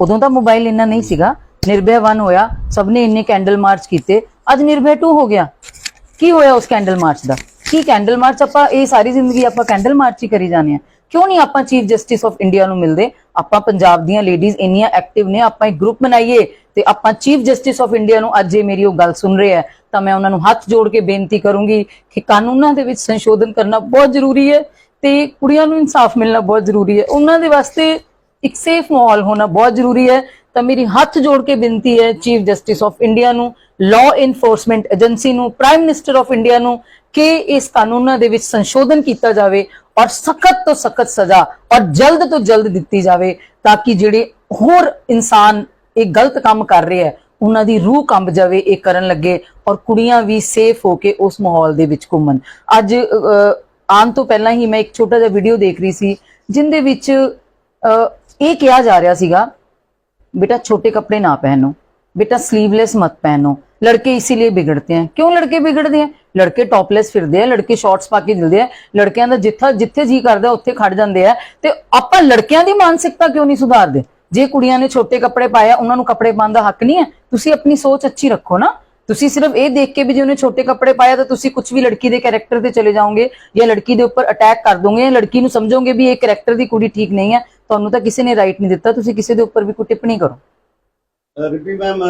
ਉਦੋਂ ਤਾਂ ਮੋਬਾਈਲ ਇੰਨਾ ਨਹੀਂ ਸੀਗਾ। ਨਿਰਭੈ ਵਨ ਹੋਇਆ। ਸਭ ਨੇ ਇੰਨੇ ਕੈਂਡਲ ਮਾਰਚ ਕੀਤੇ। ਅੱਜ ਨਿਰਭੈ 2 ਹੋ ਗਿਆ। ਕੀ ਹੋਇਆ ਉਸ ਕੈਂਡਲ ਮਾਰਚ ਦਾ? ਕੀ ਕੈਂਡਲ ਮਾਰਚ ਆਪਾਂ, ਇਹ ਸਾਰੀ ਜ਼ਿੰਦਗੀ ਆਪਾਂ ਕੈਂਡਲ ਮਾਰਚ ਹੀ ਕਰੀ ਜਾਣੇ ਆ ਕਿਉਂ ਨਹੀਂ ਆਪਾਂ ਚੀਫ ਜਸਟਿਸ ਆਫ ਇੰਡੀਆ ਨੂੰ ਮਿਲਦੇ? ਆਪਾਂ ਪੰਜਾਬ ਦੀਆਂ ਲੇਡੀਜ਼ ਇੰਨੀਆਂ ਐਕਟਿਵ ਨੇ, ਆਪਾਂ ਇੱਕ ਗਰੁੱਪ ਬਣਾਈਏ ਤੇ ਆਪਾਂ ਚੀਫ ਜਸਟਿਸ ਆਫ ਇੰਡੀਆ ਨੂੰ ਅੱਜ ਇਹ ਮੇਰੀ ਉਹ ਗੱਲ ਸੁਣ ਰਹੇ ਤਾਂ ਮੈਂ ਉਹਨਾਂ ਨੂੰ ਹੱਥ ਜੋੜ ਕੇ ਬੇਨਤੀ ਕਰੂੰਗੀ ਕਿ ਕਾਨੂੰਨਾਂ ਦੇ ਵਿੱਚ ਸੰਸ਼ੋਧਨ ਕਰਨਾ ਬਹੁਤ ਜ਼ਰੂਰੀ ਹੈ ਤੇ ਕੁੜੀਆਂ ਨੂੰ ਇਨਸਾਫ ਮਿਲਣਾ ਬਹੁਤ ਜ਼ਰੂਰੀ ਹੈ। ਉਹਨਾਂ ਦੇ ਵਾਸਤੇ ਇੱਕ ਸੇਫ ਮਾਹੌਲ ਹੋਣਾ ਬਹੁਤ ਜ਼ਰੂਰੀ ਹੈ। ਤਾਂ ਮੇਰੀ ਹੱਥ ਜੋੜ ਕੇ ਬੇਨਤੀ ਹੈ ਚੀਫ ਜਸਟਿਸ ਆਫ ਇੰਡੀਆ ਨੂੰ ਲਾਅ ਇਨਫੋਰਸਮੈਂਟ ਏਜੰਸੀ ਨੂੰ ਪ੍ਰਾਈਮ ਮਿਨਿਸਟਰ ਆਫ ਇੰਡੀਆ ਨੂੰ ਕਿ ਇਸ ਕਾਨੂੰਨਾਂ ਦੇ ਵਿੱਚ ਸੰਸ਼ੋਧਨ ਕੀਤਾ ਜਾਵੇ ਔਰ ਸਖਤ ਤੋਂ ਸਖਤ ਸਜ਼ਾ ਔਰ ਜਲਦ ਤੋਂ ਜਲਦ ਦਿੱਤੀ ਜਾਵੇ ਤਾਂ ਕਿ ਜਿਹੜੇ ਹੋਰ ਇਨਸਾਨ ਇਹ ਗਲਤ ਕੰਮ ਕਰ ਰਹੇ ਹੈ, ਉਹਨਾਂ ਦੀ ਰੂਹ ਕੰਬ ਜਾਵੇ, ਇਹ ਕਰਨ ਲੱਗੇ ਔਰ ਕੁੜੀਆਂ ਵੀ ਸੇਫ ਹੋ ਕੇ ਉਸ ਮਾਹੌਲ ਦੇ ਵਿੱਚ ਘੁੰਮਣ। ਅੱਜ ਆਉਣ ਤੋਂ ਪਹਿਲਾਂ ਹੀ ਮੈਂ ਇੱਕ ਛੋਟਾ ਜਿਹਾ ਵੀਡੀਓ ਦੇਖ ਰਹੀ ਸੀ, ਜਿੰਦੇ ਵਿੱਚ ਇਹ ਕਿਹਾ ਜਾ ਰਿਹਾ ਸੀਗਾ, ਬੇਟਾ, ਛੋਟੇ ਕੱਪੜੇ ਨਾ ਪਹਿਨੋ, ਬੇਟਾ 슬ੀਵਲੈਸ ਮਤ ਪਹਿਨੋ। लड़के इसीलिए बिगड़ते हैं क्यों लड़के बिगड़ते हैं ਲੜਕੇ ਟੌਪਲੈਸ ਫਿਰਦੇ ਆ ਲੜਕੇ ਸ਼ਾਰਟਸ ਪਾ ਕੇ ਦਿਲਦੇ ਆ ਲੜਕਿਆਂ ਦਾ ਜਿੱਥਾ ਜਿੱਥੇ ਜੀ ਕਰਦਾ ਉੱਥੇ ਖੜ ਜਾਂਦੇ ਆ ਤੇ ਆਪਾਂ ਲੜਕਿਆਂ ਦੀ ਮਾਨਸਿਕਤਾ ਕਿਉਂ ਨਹੀਂ ਸੁਧਾਰਦੇ ਜੇ ਕੁੜੀਆਂ ਨੇ ਛੋਟੇ ਕੱਪੜੇ ਪਾਏ ਆ ਉਹਨਾਂ ਨੂੰ ਕੱਪੜੇ ਪਾਉਣ ਦਾ ਹੱਕ ਨਹੀਂ ਹੈ ਤੁਸੀਂ ਆਪਣੀ ਸੋਚ ਅੱਛੀ ਰੱਖੋ ਨਾ ਤੁਸੀਂ ਸਿਰਫ ਇਹ ਦੇਖ ਕੇ ਵੀ ਜੇ ਉਹਨੇ ਛੋਟੇ ਕੱਪੜੇ ਪਾਇਆ ਤਾਂ ਤੁਸੀਂ ਕੁਝ ਵੀ ਲੜਕੀ ਦੇ ਕੈਰੈਕਟਰ ਤੇ ਚਲੇ ਜਾਓਗੇ ਜਾਂ ਲੜਕੀ ਦੇ ਉੱਪਰ ਅਟੈਕ ਕਰ ਦੋਗੇ ਜਾਂ ਲੜਕੀ ਨੂੰ ਸਮਝੋਗੇ ਵੀ ਇਹ ਕੈਰੈਕਟਰ ਦੀ ਕੁੜੀ ਠੀਕ ਨਹੀਂ ਹੈ ਤੁਹਾਨੂੰ ਤਾਂ ਕਿਸੇ ਨੇ ਰਾਈਟ ਨਹੀਂ ਦਿੱਤਾ ਤੁਸੀਂ ਕਿਸੇ ਦੇ ਉੱਪਰ ਵੀ ਕੋਈ ਟਿੱਪਣੀ ਕਰੋ ਰਿਪੀ ਮੈਮ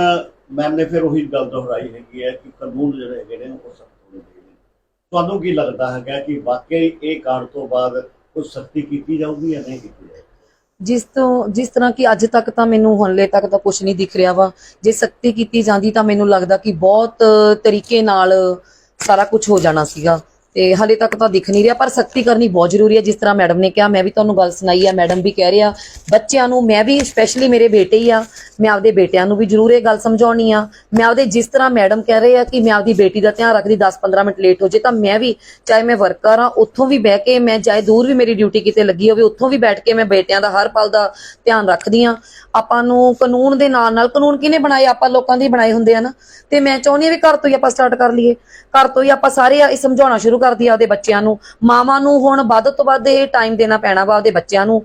ਮੈਮ ਨੇ ਫਿਰ ਉਹੀ ਗੱਲ ਦੁਹਰਾਈ ਹੈਗੀ ਹੈ ਕਿ ਕਾਨੂੰਨ ਜਿਹੜੇ ਹੈਗੇ ਨੇ ਉਹ ਸਖਤ ਹੋਣੇ ਚਾਹੀਦੇ ਨੇ। ਤੁਹਾਨੂੰ ਕੀ ਲੱਗਦਾ ਹੈਗਾ ਕਿ ਵਾਕਈ ਇਹ ਕਾਂਡ ਤੋਂ ਬਾਅਦ ਕੋਈ ਸਖਤੀ ਕੀਤੀ ਜਾਊਗੀ ਜਾਂ ਨਹੀਂ ਕੀਤੀ ਜਾਊਗੀ? ਜਿਸ ਤੋਂ, ਜਿਸ ਤਰ੍ਹਾਂ ਕਿ ਅੱਜ ਤੱਕ ਤਾਂ ਮੈਨੂੰ ਹਲੇ ਤੱਕ ਤਾਂ ਕੁਝ ਨਹੀਂ ਦਿਖ ਰਿਹਾ ਵਾ। ਜੇ ਸਖਤੀ ਕੀਤੀ ਜਾਂਦੀ ਤਾਂ ਮੈਨੂੰ ਲੱਗਦਾ ਕਿ ਬਹੁਤ ਤਰੀਕੇ ਨਾਲ ਸਾਰਾ ਕੁਝ ਹੋ ਜਾਣਾ ਸੀਗਾ। ਤੇ ਹਲੇ ਤੱਕ ਤਾਂ ਦਿਖ ਨਹੀਂ ਰਿਹਾ, ਪਰ ਸਖਤੀ ਕਰਨੀ ਬਹੁਤ ਜ਼ਰੂਰੀ ਹੈ, ਜਿਸ ਤਰ੍ਹਾਂ ਮੈਡਮ ਨੇ ਕਿਹਾ। ਮੈਂ ਵੀ ਤੁਹਾਨੂੰ ਗੱਲ ਸੁਣਾਈ ਆ, ਮੈਡਮ ਵੀ ਕਹਿ ਰਿਹਾ ਬੱਚਿਆਂ ਨੂੰ ਮੈਂ ਵੀ ਸਪੈਸ਼ਲੀ ਮੇਰੇ ਬੇਟੇ ਹੀ ਆ, ਮੈਂ ਆਪਦੇ ਬੇਟਿਆਂ ਨੂੰ ਵੀ ਜ਼ਰੂਰ ਇਹ ਗੱਲ ਸਮਝਾਉਣੀ ਆ। ਮੈਂ ਆਪਦੇ ਜਿਸ ਤਰ੍ਹਾਂ ਮੈਡਮ ਕਹਿ ਰਹੇ ਆ ਕਿ ਮੈਂ ਆਪਦੀ ਬੇਟੀ ਦਾ ਧਿਆਨ ਰੱਖਦੀ 10-15 ਮਿੰਟ ਲੇਟ ਹੋ ਜੇ, ਤਾਂ ਮੈਂ ਵੀ ਚਾਹੇ ਮੈਂ ਵਰਕਰ ਆ, ਉੱਥੋਂ ਵੀ ਬਹਿ ਕੇ ਮੈਂ ਚਾਹੇ ਦੂਰ ਵੀ ਮੇਰੀ ਡਿਊਟੀ ਕਿਤੇ ਲੱਗੀ ਹੋਵੇ, ਉੱਥੋਂ ਵੀ ਬੈਠ ਕੇ ਮੈਂ ਬੇਟਿਆਂ ਦਾ ਹਰ ਪਲ ਦਾ ਧਿਆਨ ਰੱਖਦੀ ਆ। ਆਪਾਂ ਨੂੰ ਕਾਨੂੰਨ ਦੇ ਨਾਲ ਨਾਲ, ਕਾਨੂੰਨ ਕਿਹਨੇ ਬਣਾਏ? ਆਪਾਂ ਲੋਕਾਂ ਦੇ ਬਣਾਏ ਹੁੰਦੇ ਆ ਨਾ। ਤੇ ਮੈਂ ਚਾਹੁੰਦੀ ਆ ਵੀ ਘਰ ਤੋਂ ਹੀ ਆਪਾਂ ਸਟਾਰਟ ਕਰ ਲਈਏ। ਘਰ ਤੋਂ ਹੀ ਆਪਾਂ ਸਾਰੇ ਇਹ ਸਮਝਾਉਣਾ ਸ਼ੁਰੂ ਕਰ ਦਈਏ ਆਪਦੇ ਬੱਚਿਆਂ ਨੂੰ। ਮਾਵਾਂ ਨੂੰ ਹੁਣ ਵੱਧ ਤੋਂ ਵੱਧ ਇਹ ਟਾਈਮ ਦੇਣਾ ਪੈਣਾ ਵਾ ਆਪਦੇ ਬੱਚਿਆਂ ਨੂੰ।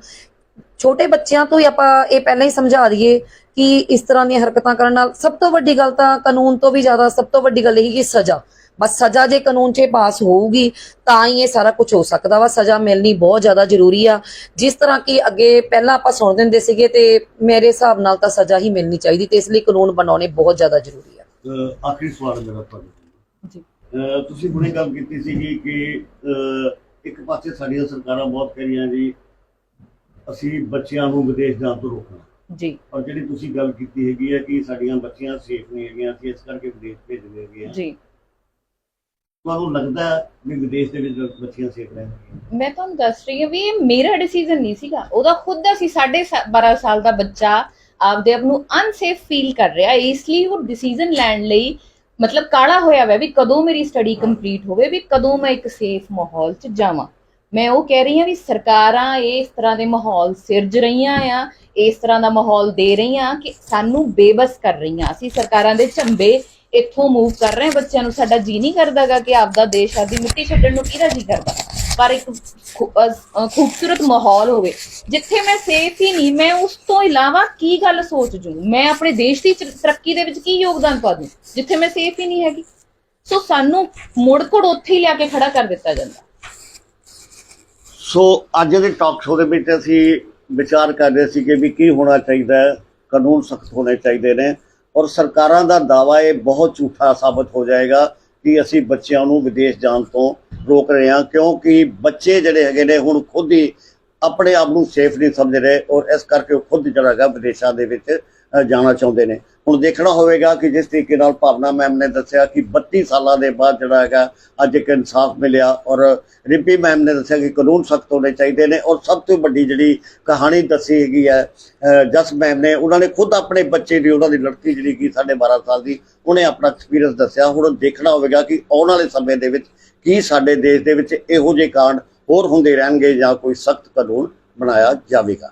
ਛੋਟੇ ਬੱਚਿਆਂ ਤੋਂ ਹੀ ਆਪਾਂ ਇਹ ਪਹਿਲਾਂ ਹੀ ਸਮਝਾ ਦਈਏ ਕਿ ਇਸ ਤਰ੍ਹਾਂ ਦੀਆਂ ਹਰਕਤਾਂ ਕਰਨ ਨਾਲ ਸਭ ਤੋਂ ਵੱਡੀ ਗੱਲ ਤਾਂ ਕਾਨੂੰਨ ਤੋਂ ਵੀ ਜ਼ਿਆਦਾ ਸਭ ਤੋਂ ਵੱਡੀ ਗੱਲ ਇਹ ਕਿ ਸਜ਼ਾ। ਬਸ ਸਜ਼ਾ ਜੇ ਕਾਨੂੰਨ 'ਚ ਪਾਸ ਹੋਊਗੀ ਤਾਂ ਹੀ ਇਹ ਸਾਰਾ ਕੁਝ ਹੋ ਸਕਦਾ ਵਾ। ਸਜ਼ਾ ਮਿਲਣੀ ਬਹੁਤ ਜ਼ਿਆਦਾ ਜ਼ਰੂਰੀ ਆ। ਜਿਸ ਤਰ੍ਹਾਂ ਕਿ ਅੱਗੇ ਪਹਿਲਾਂ ਆਪਾਂ ਸੁਣਦੇ ਹੁੰਦੇ ਸੀਗੇ ਤੇ ਮੇਰੇ ਹਿਸਾਬ ਨਾਲ ਤਾਂ ਸਜ਼ਾ ਹੀ ਮਿਲਣੀ ਚਾਹੀਦੀ ਤੇ ਇਸ ਲਈ ਕਾਨੂੰਨ ਬਣਾਉਣੇ ਬਹੁਤ ਜ਼ਿਆਦਾ ਜ਼ਰੂਰੀ ਆ। ਆਖਰੀ ਸਵਾਲ ਮੇਰਾ ਤੁਹਾਨੂੰ ਜੀ। ਤੁਸੀਂ ਹੁਣੇ ਗੱਲ ਕੀਤੀ ਸੀਗੀ ਕਿ ਇੱਕ ਪਾਸੇ ਸਾਡੀਆਂ ਸਰਕਾਰਾਂ ਬਹੁਤ ਕਹਿ ਰਹੀਆਂ ਜੀ ਅਸੀਂ ਬੱਚਿਆਂ ਨੂੰ ਵਿਦੇਸ਼ ਜਾਣ ਤੋਂ ਰੋਕਣਾ। ਜੀ। ਔਰ ਜਿਹੜੀ ਤੁਸੀਂ ਗੱਲ ਕੀਤੀ ਹੈਗੀ ਹੈ ਕਿ ਸਾਡੀਆਂ ਬੱਚੀਆਂ ਸੇਫ ਨਹੀਂ ਹੈਗੀਆਂ ਅਸੀਂ ਇਸ ਕਰਕੇ ਵਿਦੇਸ਼ ਭੇਜਦੇ ਹੈਗੇ ਹਾਂ। ਜੀ। ਤੁਹਾਨੂੰ ਲੱਗਦਾ ਹੈ ਵੀ ਵਿਦੇਸ਼ ਦੇ ਵਿੱਚ ਬੱਚੀਆਂ ਸੇਫ ਰਹਿਣਗੀਆਂ? ਮੈਂ ਤੁਹਾਨੂੰ ਦੱਸ ਰਹੀ ਹਾਂ ਵੀ ਇਹ ਮੇਰਾ ਡਿਸੀਜਨ ਨਹੀਂ ਸੀਗਾ। ਉਹਦਾ ਖੁਦ ਦਾ ਸੀ 12.5 ਸਾਲ ਦਾ ਬੱਚਾ ਆਪਦੇ ਆਪ ਨੂੰ ਅਨਸੇਫ ਫੀਲ ਕਰ ਰਿਹਾ ਇਸ ਲਈ ਉਹ ਡਿਸੀਜਨ ਲੈਣ ਲਈ ਮਤਲਬ ਕਾਲਾ ਹੋਇਆ ਹੋਇਆ ਵੀ ਕਦੋਂ ਮੇਰੀ ਸਟੱਡੀ ਕੰਪਲੀਟ ਹੋਵੇ, ਵੀ ਕਦੋਂ ਮੈਂ ਇੱਕ ਸੇਫ ਮਾਹੌਲ 'ਚ ਜਾਵਾਂ। ਮੈਂ ਉਹ ਕਹਿ ਰਹੀ ਹਾਂ ਵੀ ਸਰਕਾਰਾਂ ਇਸ ਤਰ੍ਹਾਂ ਦੇ ਮਾਹੌਲ ਸਿਰਜ ਰਹੀਆਂ ਆ, ਇਸ ਤਰ੍ਹਾਂ ਦਾ ਮਾਹੌਲ ਦੇ ਰਹੀਆਂ ਕਿ ਸਾਨੂੰ ਬੇਬਸ ਕਰ ਰਹੀਆਂ। ਅਸੀਂ ਸਰਕਾਰਾਂ ਦੇ ਝੰਬੇ ਇੱਥੋਂ ਮੂਵ ਕਰ ਰਹੇ ਬੱਚਿਆਂ ਨੂੰ ਸਾਡਾ ਜੀ ਨਹੀਂ ਕਰਦਾਗਾ ਕਿ ਆਪਦਾ ਦੇਸ਼, ਆਪਦੀ ਮਿੱਟੀ ਛੱਡਣ ਨੂੰ ਕਿਹਦਾ ਜੀ ਕਰਦਾ। ਪਰ ਇੱਕ ਖੂ- ਅਹ ਖੂਬਸੂਰਤ ਮਾਹੌਲ ਹੋਵੇ, ਜਿੱਥੇ ਮੈਂ ਸੇਫ ਹੀ ਨਹੀਂ, ਮੈਂ ਉਸ ਤੋਂ ਇਲਾਵਾ ਕੀ ਗੱਲ ਸੋਚ ਜੂ? ਮੈਂ ਆਪਣੇ ਦੇਸ਼ ਦੀ ਚ- ਤਰੱਕੀ ਦੇ ਵਿੱਚ ਕੀ ਯੋਗਦਾਨ ਪਾ ਦੂੰ? ਜਿੱਥੇ ਮੈਂ ਸੇਫ ਹੀ ਨਹੀਂ ਹੈਗੀ। ਸੋ ਸਾਨੂੰ ਮੁੜਕੜ ਉੱਥੇ ਹੀ ਲਿਆ ਕੇ ਖੜਾ ਕਰ ਦਿੱਤਾ ਜਾਂਦਾ। ਸੋ ਅੱਜ ਦੇ ਟਾਕ ਸ਼ੋਅ ਦੇ ਵਿੱਚ ਅਸੀਂ ਵਿਚਾਰ ਕਰ ਰਹੇ ਸੀ ਕਿ ਵੀ ਕੀ ਹੋਣਾ ਚਾਹੀਦਾ ਹੈ। ਕਾਨੂੰਨ ਸਖਤ ਹੋਣੇ ਚਾਹੀਦੇ ਨੇ। ਔਰ ਸਰਕਾਰਾਂ ਦਾ ਦਾਵਾ ਇਹ ਬਹੁਤ ਝੂਠਾ ਸਾਬਤ ਹੋ ਜਾਏਗਾ ਕਿ ਅਸੀਂ ਬੱਚਿਆਂ ਨੂੰ ਵਿਦੇਸ਼ ਜਾਣ ਤੋਂ ਰੋਕ ਰਹੇ ਹਾਂ, ਕਿਉਂਕਿ ਬੱਚੇ ਜਿਹੜੇ ਹੈਗੇ ਨੇ ਹੁਣ ਖੁਦ ਹੀ ਆਪਣੇ ਆਪ ਨੂੰ ਸੇਫ ਨਹੀਂ ਸਮਝ ਰਹੇ ਔਰ ਇਸ ਕਰਕੇ ਉਹ ਖੁਦ ਜਿਹੜਾ ਹੈਗਾ ਵਿਦੇਸ਼ਾਂ ਦੇ ਵਿੱਚ ਜਾਣਾ ਚਾਹੁੰਦੇ ਨੇ। ਹੁਣ ਦੇਖਣਾ ਹੋਵੇਗਾ ਕਿ ਜਿਸ ਤਰੀਕੇ ਨਾਲ ਭਾਵਨਾ ਮੈਮ ਨੇ ਦੱਸਿਆ ਕਿ 32 ਸਾਲਾਂ ਦੇ ਬਾਅਦ ਜਿਹੜਾ ਹੈਗਾ, ਅੱਜ ਇੱਕ ਇਨਸਾਫ ਮਿਲਿਆ ਔਰ ਰਿੰਪੀ ਮੈਮ ਨੇ ਦੱਸਿਆ ਕਿ ਕਾਨੂੰਨ ਸਖਤ ਹੋਣੇ ਚਾਹੀਦੇ ਨੇ ਔਰ ਸਭ ਤੋਂ ਵੱਡੀ ਜਿਹੜੀ ਕਹਾਣੀ ਦੱਸੀ ਹੈਗੀ ਹੈ ਜਸ ਮੈਮ ਨੇ, ਉਹਨਾਂ ਨੇ ਖੁਦ ਆਪਣੇ ਬੱਚੇ ਦੀ, ਉਹਨਾਂ ਦੀ ਲੜਕੀ ਜਿਹੜੀ ਕਿ ਸਾਢੇ 12 ਸਾਲ ਦੀ, ਉਹਨੇ ਆਪਣਾ ਐਕਸਪੀਰੀਅੰਸ ਦੱਸਿਆ। ਹੁਣ ਦੇਖਣਾ ਹੋਵੇਗਾ ਕਿ ਆਉਣ ਵਾਲੇ ਸਮੇਂ ਦੇ ਵਿੱਚ ਕੀ ਸਾਡੇ ਦੇਸ਼ ਦੇ ਵਿੱਚ ਇਹੋ ਜਿਹੇ ਕਾਂਡ ਹੋਰ ਹੁੰਦੇ ਰਹਿਣਗੇ ਜਾਂ ਕੋਈ ਸਖਤ ਕਾਨੂੰਨ ਬਣਾਇਆ ਜਾਵੇਗਾ।